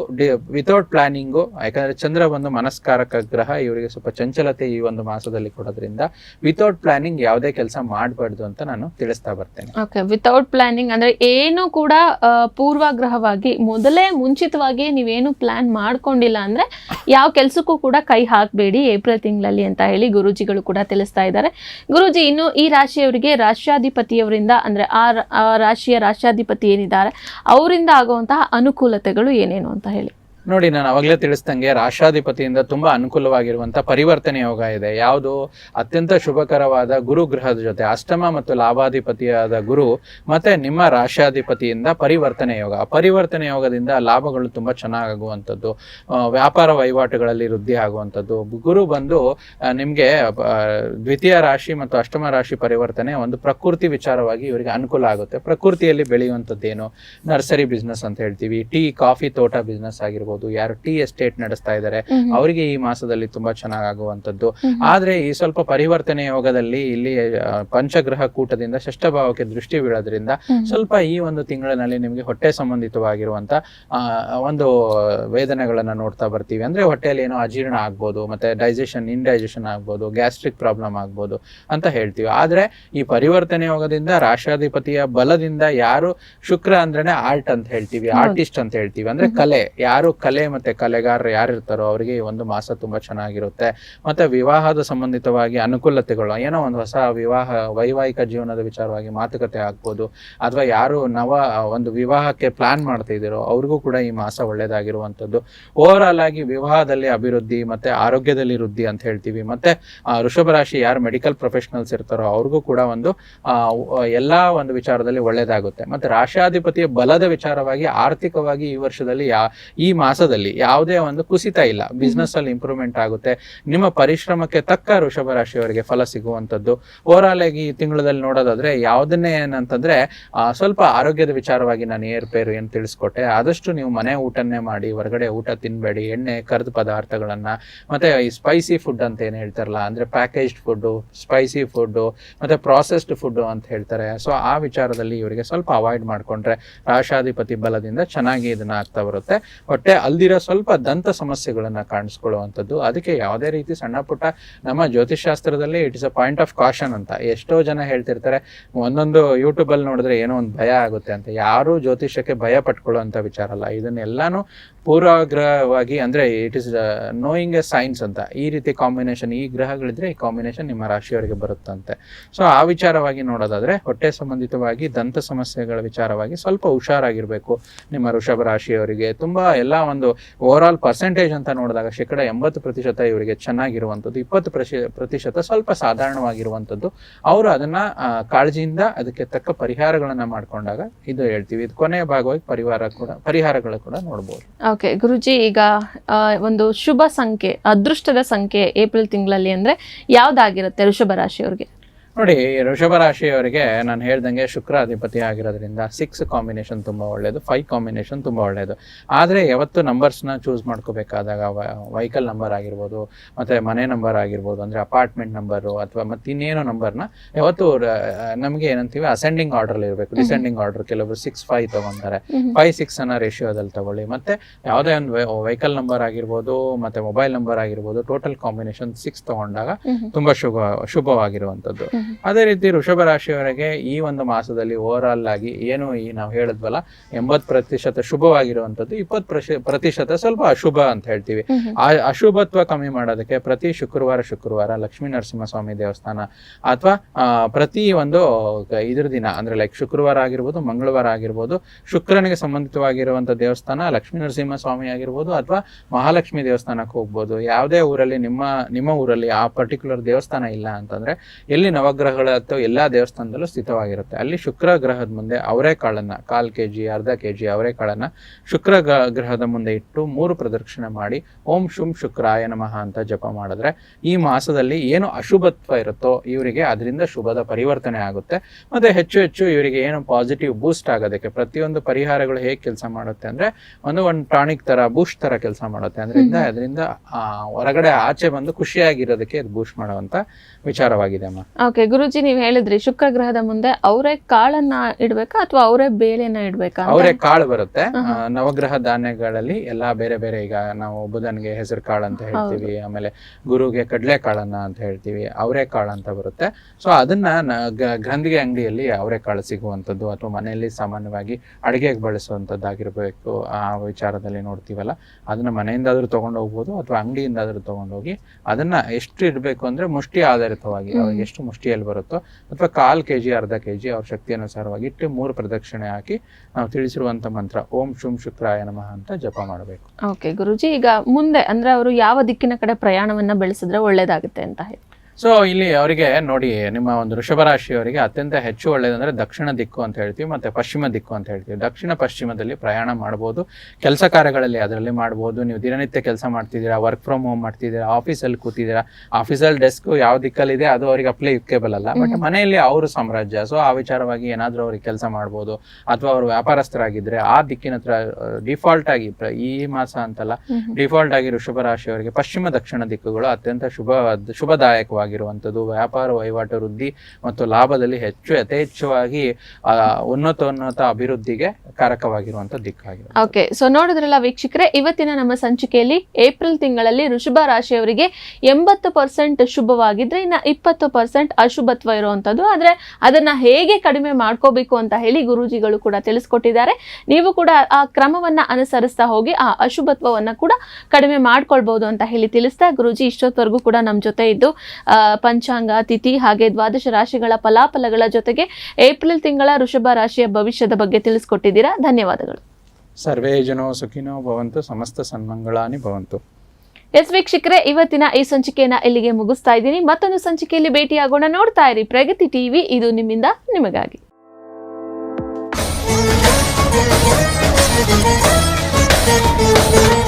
ವಿತೌಟ್ ಪ್ಲಾನಿಂಗು ಯಾಕಂದ್ರೆ ಚಂದ್ರ ಒಂದು ಮನಸ್ಕಾರಕ ಗ್ರಹ, ಇವರಿಗೆ ಸ್ವಲ್ಪ ಚಂಚಲತೆ ಈ ಒಂದು ಮಾಸದಲ್ಲಿ ಕೊಡೋದ್ರಿಂದ ವಿತೌಟ್ ಪ್ಲಾನಿಂಗ್ ಯಾವುದೇ ಕೆಲಸ ಮಾಡಬಾರ್ದು ಅಂತ ನಾನು ತಿಳಿಸ್ತಾ ಬರ್ತೇನೆ. ಓಕೆ ವಿತೌಟ್ ಪ್ಲಾನಿಂಗ್ ಅಂದ್ರೆ ಏನು ಕೂಡ ಪೂರ್ವಾಗ್ರಹವಾಗಿ ಮೊದಲೇ ಮುಂಚಿತವಾಗಿ ನೀವೇನು ಪ್ಲಾನ್ ಮಾಡ್ಕೊಂಡಿಲ್ಲ ಅಂದ್ರೆ ಯಾವ ಕೆಲಸಕ್ಕೂ ಕೂಡ ಕೈ ಹಾಕಬೇಡಿ ಏಪ್ರಿಲ್ ತಿಂಗಳಲ್ಲಿ ಅಂತ ಹೇಳಿ ಗುರೂಜಿಗಳು ಕೂಡ ತಿಳಿಸ್ತಾ ಇದ್ದಾರೆ. ಗುರೂಜಿ, ಇನ್ನು ಈ ರಾಶಿಯವರಿಗೆ ರಾಷ್ಟ್ರಾಧಿಪತಿಯವರಿಂದ ಅಂದ್ರೆ ಆ ರಾಶಿಯ ರಾಷ್ಟ್ರಾಧಿಪತಿ ಏನಿದ್ದಾರೆ, ಅವರಿಂದ ಆಗುವಂತಹ ಅನುಕೂಲತೆಗಳು ಏನೇನು ಅಂತ ಹೇಳಿ. ನೋಡಿ, ನಾನು ಅವಾಗಲೇ ತಿಳಿಸ್ದಂಗೆ ರಾಷ್ಟ್ರಾಧಿಪತಿಯಿಂದ ತುಂಬಾ ಅನುಕೂಲವಾಗಿರುವಂತ ಪರಿವರ್ತನೆ ಯೋಗ ಇದೆ. ಯಾವುದು? ಅತ್ಯಂತ ಶುಭಕರವಾದ ಗುರು ಗ್ರಹದ ಜೊತೆ ಅಷ್ಟಮ ಮತ್ತು ಲಾಭಾಧಿಪತಿಯಾದ ಗುರು ಮತ್ತೆ ನಿಮ್ಮ ರಾಷ್ಟ್ರಾಧಿಪತಿಯಿಂದ ಪರಿವರ್ತನೆ ಯೋಗ. ಪರಿವರ್ತನೆ ಯೋಗದಿಂದ ಲಾಭಗಳು ತುಂಬಾ ಚೆನ್ನಾಗುವಂಥದ್ದು ವ್ಯಾಪಾರ ವಹಿವಾಟುಗಳಲ್ಲಿ ವೃದ್ಧಿ ಆಗುವಂಥದ್ದು. ಗುರು ಬಂದು ನಿಮ್ಗೆ ದ್ವಿತೀಯ ರಾಶಿ ಮತ್ತು ಅಷ್ಟಮ ರಾಶಿ ಪರಿವರ್ತನೆ ಒಂದು ಪ್ರಕೃತಿ ವಿಚಾರವಾಗಿ ಇವರಿಗೆ ಅನುಕೂಲ ಆಗುತ್ತೆ. ಪ್ರಕೃತಿಯಲ್ಲಿ ಬೆಳೆಯುವಂಥದ್ದೇನು? ನರ್ಸರಿ ಬಿಸ್ನೆಸ್ ಅಂತ ಹೇಳ್ತೀವಿ. ಟೀ, ಕಾಫಿ, ತೋಟ ಬಿಸ್ನೆಸ್ ಆಗಿರ್ಬೋದು. ಯಾರು ಟೀ ಎಸ್ಟೇಟ್ ನಡೆಸ್ತಾ ಇದ್ದಾರೆ ಅವರಿಗೆ ಈ ಮಾಸದಲ್ಲಿ ತುಂಬಾ ಚೆನ್ನಾಗುವಂಥದ್ದು ಆದ್ರೆ ಈ ಸ್ವಲ್ಪ ಪರಿವರ್ತನೆ ಯೋಗದಲ್ಲಿ ಇಲ್ಲಿ ಪಂಚಗ್ರಹ ಕೂಟದಿಂದ ಷಷ್ಠಭಾವಕ್ಕೆ ದೃಷ್ಟಿ ಬೀಳೋದ್ರಿಂದ ಸ್ವಲ್ಪ ಈ ಒಂದು ತಿಂಗಳಿನಲ್ಲಿ ನಿಮಗೆ ಹೊಟ್ಟೆ ಸಂಬಂಧಿತವಾಗಿರುವಂತ ಒಂದು ವೇದನೆಗಳನ್ನ ನೋಡ್ತಾ ಬರ್ತೀವಿ. ಅಂದ್ರೆ ಹೊಟ್ಟೆಯಲ್ಲಿ ಏನೋ ಅಜೀರ್ಣ ಆಗ್ಬೋದು ಮತ್ತೆ ಡೈಜೆಷನ್ ಇನ್ಡೈಜೆಷನ್ ಆಗ್ಬೋದು ಗ್ಯಾಸ್ಟ್ರಿಕ್ ಪ್ರಾಬ್ಲಮ್ ಆಗ್ಬೋದು ಅಂತ ಹೇಳ್ತೀವಿ. ಆದ್ರೆ ಈ ಪರಿವರ್ತನೆ ಯೋಗದಿಂದ ರಾಷ್ಟ್ರಾಧಿಪತಿಯ ಬಲದಿಂದ ಯಾರು ಶುಕ್ರ ಅಂದ್ರೆ ಆರ್ಟ್ ಅಂತ ಹೇಳ್ತೀವಿ ಆರ್ಟಿಸ್ಟ್ ಅಂತ ಹೇಳ್ತೀವಿ. ಅಂದ್ರೆ ಕಲೆ ಯಾರು ಕಲೆ ಮತ್ತೆ ಕಲೆಗಾರರು ಯಾರಿರ್ತಾರೋ ಅವರಿಗೆ ಈ ಒಂದು ಮಾಸ ತುಂಬಾ ಚೆನ್ನಾಗಿರುತ್ತೆ. ಮತ್ತೆ ವಿವಾಹದ ಸಂಬಂಧಿತವಾಗಿ ಅನುಕೂಲತೆಗಳು, ಏನೋ ಒಂದು ಹೊಸ ವಿವಾಹ, ವೈವಾಹಿಕ ಜೀವನದ ವಿಚಾರವಾಗಿ ಮಾತುಕತೆ ಆಗ್ಬೋದು, ಅಥವಾ ಯಾರು ನವ ಒಂದು ವಿವಾಹಕ್ಕೆ ಪ್ಲಾನ್ ಮಾಡ್ತಾ ಇದ್ದೀರೋ ಅವ್ರಿಗೂ ಕೂಡ ಈ ಮಾಸ ಒಳ್ಳೇದಾಗಿರುವಂಥದ್ದು. ಓವರ್ ಆಲ್ ಆಗಿ ವಿವಾಹದಲ್ಲಿ ಅಭಿವೃದ್ಧಿ ಮತ್ತೆ ಆರೋಗ್ಯದಲ್ಲಿ ವೃದ್ಧಿ ಅಂತ ಹೇಳ್ತೀವಿ. ಮತ್ತೆ ಋಷಭ ರಾಶಿ ಯಾರು ಮೆಡಿಕಲ್ ಪ್ರೊಫೆಷನಲ್ಸ್ ಇರ್ತಾರೋ ಅವ್ರಿಗೂ ಕೂಡ ಒಂದು ಎಲ್ಲ ಒಂದು ವಿಚಾರದಲ್ಲಿ ಒಳ್ಳೇದಾಗುತ್ತೆ. ಮತ್ತೆ ರಾಷ್ಟ್ರಾಧಿಪತಿಯ ಬಲದ ವಿಚಾರವಾಗಿ ಆರ್ಥಿಕವಾಗಿ ಈ ವರ್ಷದಲ್ಲಿ ಈ ಮಾಸ ಮಾಸದಲ್ಲಿ ಯಾವುದೇ ಒಂದು ಕುಸಿತ ಇಲ್ಲ. ಬಿಸ್ನೆಸ್ ಅಲ್ಲಿ ಇಂಪ್ರೂವ್ಮೆಂಟ್ ಆಗುತ್ತೆ. ನಿಮ್ಮ ಪರಿಶ್ರಮಕ್ಕೆ ತಕ್ಕ ವೃಷಭ ರಾಶಿಯವರಿಗೆ ಫಲ ಸಿಗುವಂತದ್ದು ಓವರಾಲ್ ಆಗಿ ಈ ತಿಂಗಳಲ್ಲಿ ನೋಡೋದಾದ್ರೆ ಯಾವುದನ್ನೇ ಏನಂತಂದ್ರೆ ಸ್ವಲ್ಪ ಆರೋಗ್ಯದ ವಿಚಾರವಾಗಿ ನಾನು ಏರ್ಪೇರು ಏನು ತಿಳಿಸ್ಕೊಟ್ಟೆ. ಆದಷ್ಟು ನೀವು ಮನೆ ಊಟನ್ನೇ ಮಾಡಿ ಹೊರಗಡೆ ಊಟ ತಿನ್ಬೇಡಿ ಎಣ್ಣೆ ಕರ್ದ ಪದಾರ್ಥಗಳನ್ನ ಮತ್ತೆ ಈ ಸ್ಪೈಸಿ ಫುಡ್ ಅಂತ ಏನು ಹೇಳ್ತಾರಲ್ಲ ಅಂದ್ರೆ ಪ್ಯಾಕೇಜ್ಡ್ ಫುಡ್ ಸ್ಪೈಸಿ ಫುಡ್ ಮತ್ತೆ ಪ್ರಾಸೆಸ್ಡ್ ಫುಡ್ ಅಂತ ಹೇಳ್ತಾರೆ. ಸೊ ಆ ವಿಚಾರದಲ್ಲಿ ಇವರಿಗೆ ಸ್ವಲ್ಪ ಅವಾಯ್ಡ್ ಮಾಡ್ಕೊಂಡ್ರೆ ರಾಶಾಧಿಪತಿ ಬಲದಿಂದ ಚೆನ್ನಾಗಿ ಇದನ್ನ ಆಗ್ತಾ ಬರುತ್ತೆ. ಹೊಟ್ಟೆ ಅಲ್ದಿರೋ ಸ್ವಲ್ಪ ದಂತ ಸಮಸ್ಯೆಗಳನ್ನ ಕಾಣಿಸ್ಕೊಳ್ಳುವಂಥದ್ದು. ಅದಕ್ಕೆ ಯಾವುದೇ ರೀತಿ ಸಣ್ಣ ಪುಟ್ಟ ನಮ್ಮ ಜ್ಯೋತಿಷಾಸ್ತ್ರದಲ್ಲಿ it is a point of caution ಅಂತ. ಎಷ್ಟೋ ಜನ ಹೇಳ್ತಿರ್ತಾರೆ, ಒಂದೊಂದು ಯೂಟ್ಯೂಬ್ ಅಲ್ಲಿ ನೋಡಿದ್ರೆ ಏನೋ ಒಂದು ಭಯ ಆಗುತ್ತೆ ಅಂತ. ಯಾರು ಜ್ಯೋತಿಷಕ್ಕೆ ಭಯ ಪಟ್ಕೊಳ್ಳುವಂತ ವಿಚಾರ ಅಲ್ಲ. ಇದನ್ನೆಲ್ಲಾನು ಪೂರ್ವಾಗ್ರಹವಾಗಿ ಅಂದ್ರೆ it is knowing a science ಅಂತ. ಈ ರೀತಿ ಕಾಂಬಿನೇಷನ್ ಈ ಗ್ರಹಗಳಿದ್ರೆ ಈ ಕಾಂಬಿನೇಷನ್ ನಿಮ್ಮ ರಾಶಿಯವರಿಗೆ ಬರುತ್ತಂತೆ. ಸೊ ಆ ವಿಚಾರವಾಗಿ ನೋಡೋದಾದ್ರೆ ಹೊಟ್ಟೆ ಸಂಬಂಧಿತವಾಗಿ ದಂತ ಸಮಸ್ಯೆಗಳ ವಿಚಾರವಾಗಿ ಸ್ವಲ್ಪ ಹುಷಾರಾಗಿರ್ಬೇಕು. ನಿಮ್ಮ ವೃಷಭ ರಾಶಿಯವರಿಗೆ ತುಂಬಾ ಎಲ್ಲ ಒಂದು ಓವರ್ ಆಲ್ ಪರ್ಸೆಂಟೇಜ್ ಅಂತ ನೋಡಿದಾಗ ಶೇಕಡ ಎಂಬತ್ತು ಪ್ರತಿಶತ ಇವರಿಗೆ ಚೆನ್ನಾಗಿರುವಂಥದ್ದು, ಇಪ್ಪತ್ತು ಪ್ರತಿಶತ ಸ್ವಲ್ಪ ಸಾಧಾರಣವಾಗಿರುವಂಥದ್ದು. ಅವರು ಅದನ್ನ ಕಾಳಜಿಯಿಂದ ಅದಕ್ಕೆ ತಕ್ಕ ಪರಿಹಾರಗಳನ್ನ ಮಾಡ್ಕೊಂಡಾಗ ಇದು ಹೇಳ್ತೀವಿ. ಇದು ಕೊನೆಯ ಭಾಗವಾಗಿ ಪರಿವಾರ ಕೂಡ, ಪರಿಹಾರಗಳು ಕೂಡ ನೋಡಬಹುದು ಓಕೆ ಗುರುಜಿ, ಈಗ ಒಂದು ಶುಭ ಸಂಖ್ಯೆ, ಅದೃಷ್ಟದ ಸಂಖ್ಯೆ ಏಪ್ರಿಲ್ ತಿಂಗಳಲ್ಲಿ ಅಂದ್ರೆ ಯಾವ್ದಾಗಿರುತ್ತೆ ವೃಷಭ ರಾಶಿಯವ್ರಿಗೆ? ನೋಡಿ ಋಷಭ ರಾಶಿಯವರಿಗೆ ನಾನು ಹೇಳ್ದಂಗೆ ಶುಕ್ರ ಅಧಿಪತಿ ಆಗಿರೋದ್ರಿಂದ ಸಿಕ್ಸ್ ಕಾಂಬಿನೇಷನ್ ತುಂಬಾ ಒಳ್ಳೇದು ಫೈವ್ ಕಾಂಬಿನೇಷನ್ ತುಂಬಾ ಒಳ್ಳೇದು. ಆದ್ರೆ ಯಾವತ್ತು ನಂಬರ್ಸ್ನ ಚೂಸ್ ಮಾಡ್ಕೋಬೇಕಾದಾಗ ವೆಹಿಕಲ್ ನಂಬರ್ ಆಗಿರ್ಬೋದು ಮತ್ತೆ ಮನೆ ನಂಬರ್ ಆಗಿರ್ಬೋದು ಅಂದ್ರೆ ಅಪಾರ್ಟ್ಮೆಂಟ್ ನಂಬರು ಅಥವಾ ಮತ್ತೆ ಇನ್ನೇನೋ ನಂಬರ್ನ ಯಾವತ್ತು ನಮಗೆ ಏನಂತೀವಿ ಅಸೆಂಡಿಂಗ್ ಆರ್ಡರ್ ಇರಬೇಕು. ಡಿಸೆಂಡಿಂಗ್ ಆರ್ಡರ್ ಕೆಲವರು ಸಿಕ್ಸ್ ಫೈವ್ ತಗೊಂತಾರೆ. ಫೈವ್ ಸಿಕ್ಸ್ ಅನ್ನ ರೇಷಿಯೋದಲ್ಲಿ ತಗೊಳ್ಳಿ. ಮತ್ತೆ ಯಾವುದೇ ಒಂದು ವೆಹಿಕಲ್ ನಂಬರ್ ಆಗಿರ್ಬೋದು ಮತ್ತೆ ಮೊಬೈಲ್ ನಂಬರ್ ಆಗಿರ್ಬೋದು ಟೋಟಲ್ ಕಾಂಬಿನೇಷನ್ ಸಿಕ್ಸ್ ತಗೊಂಡಾಗ ತುಂಬಾ ಶುಭ ಶುಭವಾಗಿರುವಂತದ್ದು ಅದೇ ರೀತಿ ವೃಷಭ ರಾಶಿಯವರಿಗೆ ಈ ಒಂದು ಮಾಸದಲ್ಲಿ ಓವರ್ ಆಲ್ ಆಗಿ ಏನು ಈ ನಾವು ಹೇಳಿದ್ವಲ್ಲ ಎಂಬತ್ ಪ್ರತಿಶತ ಶುಭವಾಗಿರುವಂತದ್ದು ಇಪ್ಪತ್ ಪ್ರತಿಶತ ಸ್ವಲ್ಪ ಅಶುಭ ಅಂತ ಹೇಳ್ತೀವಿ. ಆ ಅಶುಭತ್ವ ಕಮ್ಮಿ ಮಾಡೋದಕ್ಕೆ ಪ್ರತಿ ಶುಕ್ರವಾರ ಶುಕ್ರವಾರ ಲಕ್ಷ್ಮೀ ನರಸಿಂಹಸ್ವಾಮಿ ದೇವಸ್ಥಾನ ಅಥವಾ ಪ್ರತಿ ಒಂದು ಇದ್ರ ದಿನ ಅಂದ್ರೆ ಲೈಕ್ ಶುಕ್ರವಾರ ಆಗಿರ್ಬೋದು ಮಂಗಳವಾರ ಆಗಿರ್ಬೋದು ಶುಕ್ರನಿಗೆ ಸಂಬಂಧಿತವಾಗಿರುವಂತ ದೇವಸ್ಥಾನ ಲಕ್ಷ್ಮೀ ನರಸಿಂಹ ಸ್ವಾಮಿ ಆಗಿರ್ಬೋದು ಅಥವಾ ಮಹಾಲಕ್ಷ್ಮಿ ದೇವಸ್ಥಾನಕ್ಕೆ ಹೋಗ್ಬೋದು. ಯಾವುದೇ ಊರಲ್ಲಿ ನಿಮ್ಮ ನಿಮ್ಮ ಊರಲ್ಲಿ ಆ ಪರ್ಟಿಕ್ಯುಲರ್ ದೇವಸ್ಥಾನ ಇಲ್ಲ ಅಂತಂದ್ರೆ ಎಲ್ಲಿ ನವಗ್ರಹಗಳ ಅಥವಾ ಎಲ್ಲಾ ದೇವಸ್ಥಾನದಲ್ಲೂ ಸ್ಥಿತವಾಗಿರುತ್ತೆ. ಅಲ್ಲಿ ಶುಕ್ರ ಗ್ರಹದ ಮುಂದೆ ಅವರೆಕಾಳನ್ನ ಕಾಲ್ ಕೆ ಜಿ ಅರ್ಧ ಕೆ ಜಿ ಅವರೆಕಾಳನ್ನ ಶುಕ್ರ ಗ್ರಹದ ಮುಂದೆ ಇಟ್ಟು ಮೂರು ಪ್ರದಕ್ಷಿಣೆ ಮಾಡಿ ಓಂ ಶುಂ ಶುಕ್ರಾಯ ನಮಃ ಅಂತ ಜಪ ಮಾಡಿದ್ರೆ ಈ ಮಾಸದಲ್ಲಿ ಏನು ಅಶುಭತ್ವ ಇರುತ್ತೋ ಇವರಿಗೆ ಅದರಿಂದ ಶುಭದ ಪರಿವರ್ತನೆ ಆಗುತ್ತೆ. ಮತ್ತೆ ಹೆಚ್ಚು ಹೆಚ್ಚು ಇವರಿಗೆ ಏನು ಪಾಸಿಟಿವ್ ಬೂಸ್ಟ್ ಆಗೋದಕ್ಕೆ ಪ್ರತಿಯೊಂದು ಪರಿಹಾರಗಳು ಹೇಗೆ ಕೆಲಸ ಮಾಡುತ್ತೆ ಅಂದ್ರೆ ಒಂದು ಒಂದು ಟಾನಿಕ್ ತರ ಬೂಸ್ಟ್ ತರ ಕೆಲಸ ಮಾಡುತ್ತೆ. ಅದರಿಂದ ಅದರಿಂದ ಹೊರಗಡೆ ಆಚೆ ಬಂದು ಖುಷಿಯಾಗಿರೋದಕ್ಕೆ ಇದು ಬೂಸ್ಟ್ ಮಾಡುವಂತ ವಿಚಾರವಾಗಿದೆ ಅಮ್ಮ. ಓಕೆ ಗುರುಜಿ ನೀವು ಹೇಳಿದ್ರಿ ಶುಕ್ರ ಗ್ರಹದ ಮುಂದೆ ಅವರೇ ಕಾಳನ್ನ ಇಡ್ಬೇಕಾ ಅಥವಾ ಅವರೇ ಬೇಳೆನ ಇಡ್ಬೇಕಾ? ಅವರೇ ಕಾಳು ಬರುತ್ತೆ. ನವಗ್ರಹ ಧಾನ್ಯಗಳಲ್ಲಿ ಎಲ್ಲಾ ಬೇರೆ ಬೇರೆ ಈಗ ನಾವು ಬುಧನ್ಗೆ ಹೆಸರು ಕಾಳು ಅಂತ ಹೇಳ್ತೀವಿ ಆಮೇಲೆ ಗುರುಗೆ ಕಡಲೆ ಕಾಳನ್ನ ಅಂತ ಹೇಳ್ತೀವಿ ಅವರೇ ಕಾಳು ಅಂತ ಬರುತ್ತೆ. ಸೊ ಅದನ್ನ ಗ್ರಂಥಿಗೆ ಅಂಗಡಿಯಲ್ಲಿ ಅವರೇ ಕಾಳು ಸಿಗುವಂತದ್ದು ಅಥವಾ ಮನೆಯಲ್ಲಿ ಸಾಮಾನ್ಯವಾಗಿ ಅಡಿಗೆಗೆ ಬಳಸುವಂಥದ್ದಾಗಿರ್ಬೇಕು ಆ ವಿಚಾರದಲ್ಲಿ ನೋಡ್ತೀವಲ್ಲ ಅದನ್ನ ಮನೆಯಿಂದಾದ್ರೂ ತಗೊಂಡು ಹೋಗ್ಬೋದು ಅಥವಾ ಅಂಗಡಿಯಿಂದಾದ್ರೂ ಆದ್ರೂ ಹೋಗಿ ಅದನ್ನ ಎಷ್ಟು ಇಡಬೇಕು ಅಂದ್ರೆ ಮುಷ್ಟಿ ಆಧಾರಿತವಾಗಿ ಎಷ್ಟು ಎಷ್ಟು ಮುಷ್ಟಿಯಲ್ಲಿ ಬರುತ್ತೋ ಅಥವಾ ಕಾಲ್ ಕೆ ಜಿ ಅರ್ಧ ಕೆ ಜಿ ಅವ್ರ ಶಕ್ತಿ ಅನುಸಾರವಾಗಿ ಇಟ್ಟು ಮೂರು ಪ್ರದಕ್ಷಿಣೆ ಹಾಕಿ ನಾವು ತಿಳಿಸಿರುವಂತ ಮಂತ್ರ, ಓಂ ಶುಂ ಶುಕ್ರಾಯ ನಮಃ ಅಂತ ಜಪ ಮಾಡಬೇಕು. ಓಕೆ ಗುರುಜಿ, ಈಗ ಮುಂದೆ ಅಂದ್ರೆ ಅವರು ಯಾವ ದಿಕ್ಕಿನ ಕಡೆ ಪ್ರಯಾಣವನ್ನ ಬೆಳೆಸಿದ್ರೆ ಒಳ್ಳೇದಾಗುತ್ತೆ ಅಂತ ಹೇಳಿ. ಸೊ ಇಲ್ಲಿ ಅವರಿಗೆ ನೋಡಿ ನಿಮ್ಮ ಒಂದು ವೃಷಭ ರಾಶಿಯವರಿಗೆ ಅತ್ಯಂತ ಹೆಚ್ಚು ಒಳ್ಳೆಯದಂದ್ರೆ ದಕ್ಷಿಣ ದಿಕ್ಕು ಅಂತ ಹೇಳ್ತೀವಿ ಮತ್ತೆ ಪಶ್ಚಿಮ ದಿಕ್ಕು ಅಂತ ಹೇಳ್ತೀವಿ. ದಕ್ಷಿಣ ಪಶ್ಚಿಮದಲ್ಲಿ ಪ್ರಯಾಣ ಮಾಡ್ಬೋದು ಕೆಲಸ ಕಾರ್ಯಗಳಲ್ಲಿ ಅದರಲ್ಲಿ ಮಾಡ್ಬೋದು. ನೀವು ದಿನನಿತ್ಯ ಕೆಲಸ ಮಾಡ್ತಿದ್ದೀರಾ ವರ್ಕ್ ಫ್ರಮ್ ಹೋಮ್ ಮಾಡ್ತಿದ್ದೀರಾ ಆಫೀಸಲ್ಲಿ ಕೂತಿದ್ದೀರಾ ಆಫೀಸಲ್ಲಿ ಡೆಸ್ಕ್ ಯಾವ ದಿಕ್ಕಲ್ಲಿದೆ ಅದು ಅವರಿಗೆ ಅಪ್ಲಿಕೇಬಲ್ ಅಲ್ಲ ಬಟ್ ಮನೆಯಲ್ಲಿ ಅವರು ಸಾಮ್ರಾಜ್ಯ. ಸೊ ಆ ವಿಚಾರವಾಗಿ ಏನಾದರೂ ಅವ್ರಿಗೆ ಕೆಲಸ ಮಾಡ್ಬೋದು ಅಥವಾ ಅವರು ವ್ಯಾಪಾರಸ್ಥರಾಗಿದ್ದರೆ ಆ ದಿಕ್ಕಿನ ಹತ್ರ ಡಿಫಾಲ್ಟ್ ಆಗಿ ಈ ಮಾಸ ಅಂತಲ್ಲ ಡಿಫಾಲ್ಟ್ ಆಗಿ ವೃಷಭ ರಾಶಿಯವರಿಗೆ ಪಶ್ಚಿಮ ದಕ್ಷಿಣ ದಿಕ್ಕುಗಳು ಅತ್ಯಂತ ಶುಭ ಶುಭದಾಯಕವಾಗಿರುವಂಥದ್ದು ವ್ಯಾಪಾರ ವಹಿವಾಟು ವೃದ್ಧಿ ಮತ್ತು ಲಾಭದಲ್ಲಿ ಹೆಚ್ಚು, ಯಥೇಚ್ಛವಾಗಿ ಉನ್ನತೋನ್ನತ ಅಭಿವೃದ್ಧಿಗೆ ಕಾರಕವಾಗಿರುವಂತ ದಿಕ್ಕಾಗಿದೆ ಓಕೆ ಸೊ ನೋಡಿದ್ರಲ್ಲ ವೀಕ್ಷಕರೇ, ಇವತ್ತಿನ ನಮ್ಮ ಸಂಚಿಕೆಯಲ್ಲಿ ಏಪ್ರಿಲ್ ತಿಂಗಳಲ್ಲಿ ವೃಷಭ ರಾಶಿಯವರಿಗೆ ಎಂಬತ್ತು ಪರ್ಸೆಂಟ್ ಶುಭವಾಗಿದ್ರೆ, ಇನ್ನ ಇಪ್ಪತ್ತು ಪರ್ಸೆಂಟ್ ಅಶುಭತ್ವ ಇರುವಂತದ್ದು ಆದ್ರೆ ಅದನ್ನ ಹೇಗೆ ಕಡಿಮೆ ಮಾಡ್ಕೋಬೇಕು ಅಂತ ಹೇಳಿ ಗುರೂಜಿಗಳು ಕೂಡ ತಿಳಿಸ್ಕೊಟ್ಟಿದ್ದಾರೆ. ನೀವು ಕೂಡ ಆ ಕ್ರಮವನ್ನ ಅನುಸರಿಸ್ತಾ ಹೋಗಿ ಆ ಅಶುಭತ್ವವನ್ನ ಕೂಡ ಕಡಿಮೆ ಮಾಡ್ಕೊಳ್ಬಹುದು ಅಂತ ಹೇಳಿ ತಿಳಿಸ್ತಾ ಗುರುಜಿ ಇಷ್ಟೊತ್ತವರೆಗೂ ಕೂಡ ನಮ್ಮ ಜೊತೆ ಇದ್ದು ಪಂಚಾಂಗ ತಿಥಿ ಹಾಗೆ ದ್ವಾದಶ ರಾಶಿಗಳ ಫಲಾಫಲಗಳ ಜೊತೆಗೆ ಏಪ್ರಿಲ್ ತಿಂಗಳ ವೃಷಭ ರಾಶಿಯ ಭವಿಷ್ಯದ ಬಗ್ಗೆ ತಿಳಿಸ್ಕೊಟ್ಟಿದ್ದೀರಾ? ಧನ್ಯವಾದಗಳು. ಸರ್ವೇ ಜನೋ ಸುಖಿನೋ ಭವಂತು ಸಮಸ್ತ ಸನ್ಮಂಗಳಾನಿ ಭವಂತು. ಎಸ್ ವೀಕ್ಷಕರೇ ಇವತ್ತಿನ ಈ ಸಂಚಿಕೆಯನ್ನ ಇಲ್ಲಿಗೆ ಮುಗಿಸ್ತಾ ಇದ್ದೀನಿ. ಮತ್ತೊಂದು ಸಂಚಿಕೆಯಲ್ಲಿ ಭೇಟಿಯಾಗೋಣ ನೋಡ್ತಾ ಇರಿ. ಪ್ರಗತಿ ಟಿವಿ ಇದು ನಿಮ್ಮಿಂದ ನಿಮಗಾಗಿ. Thank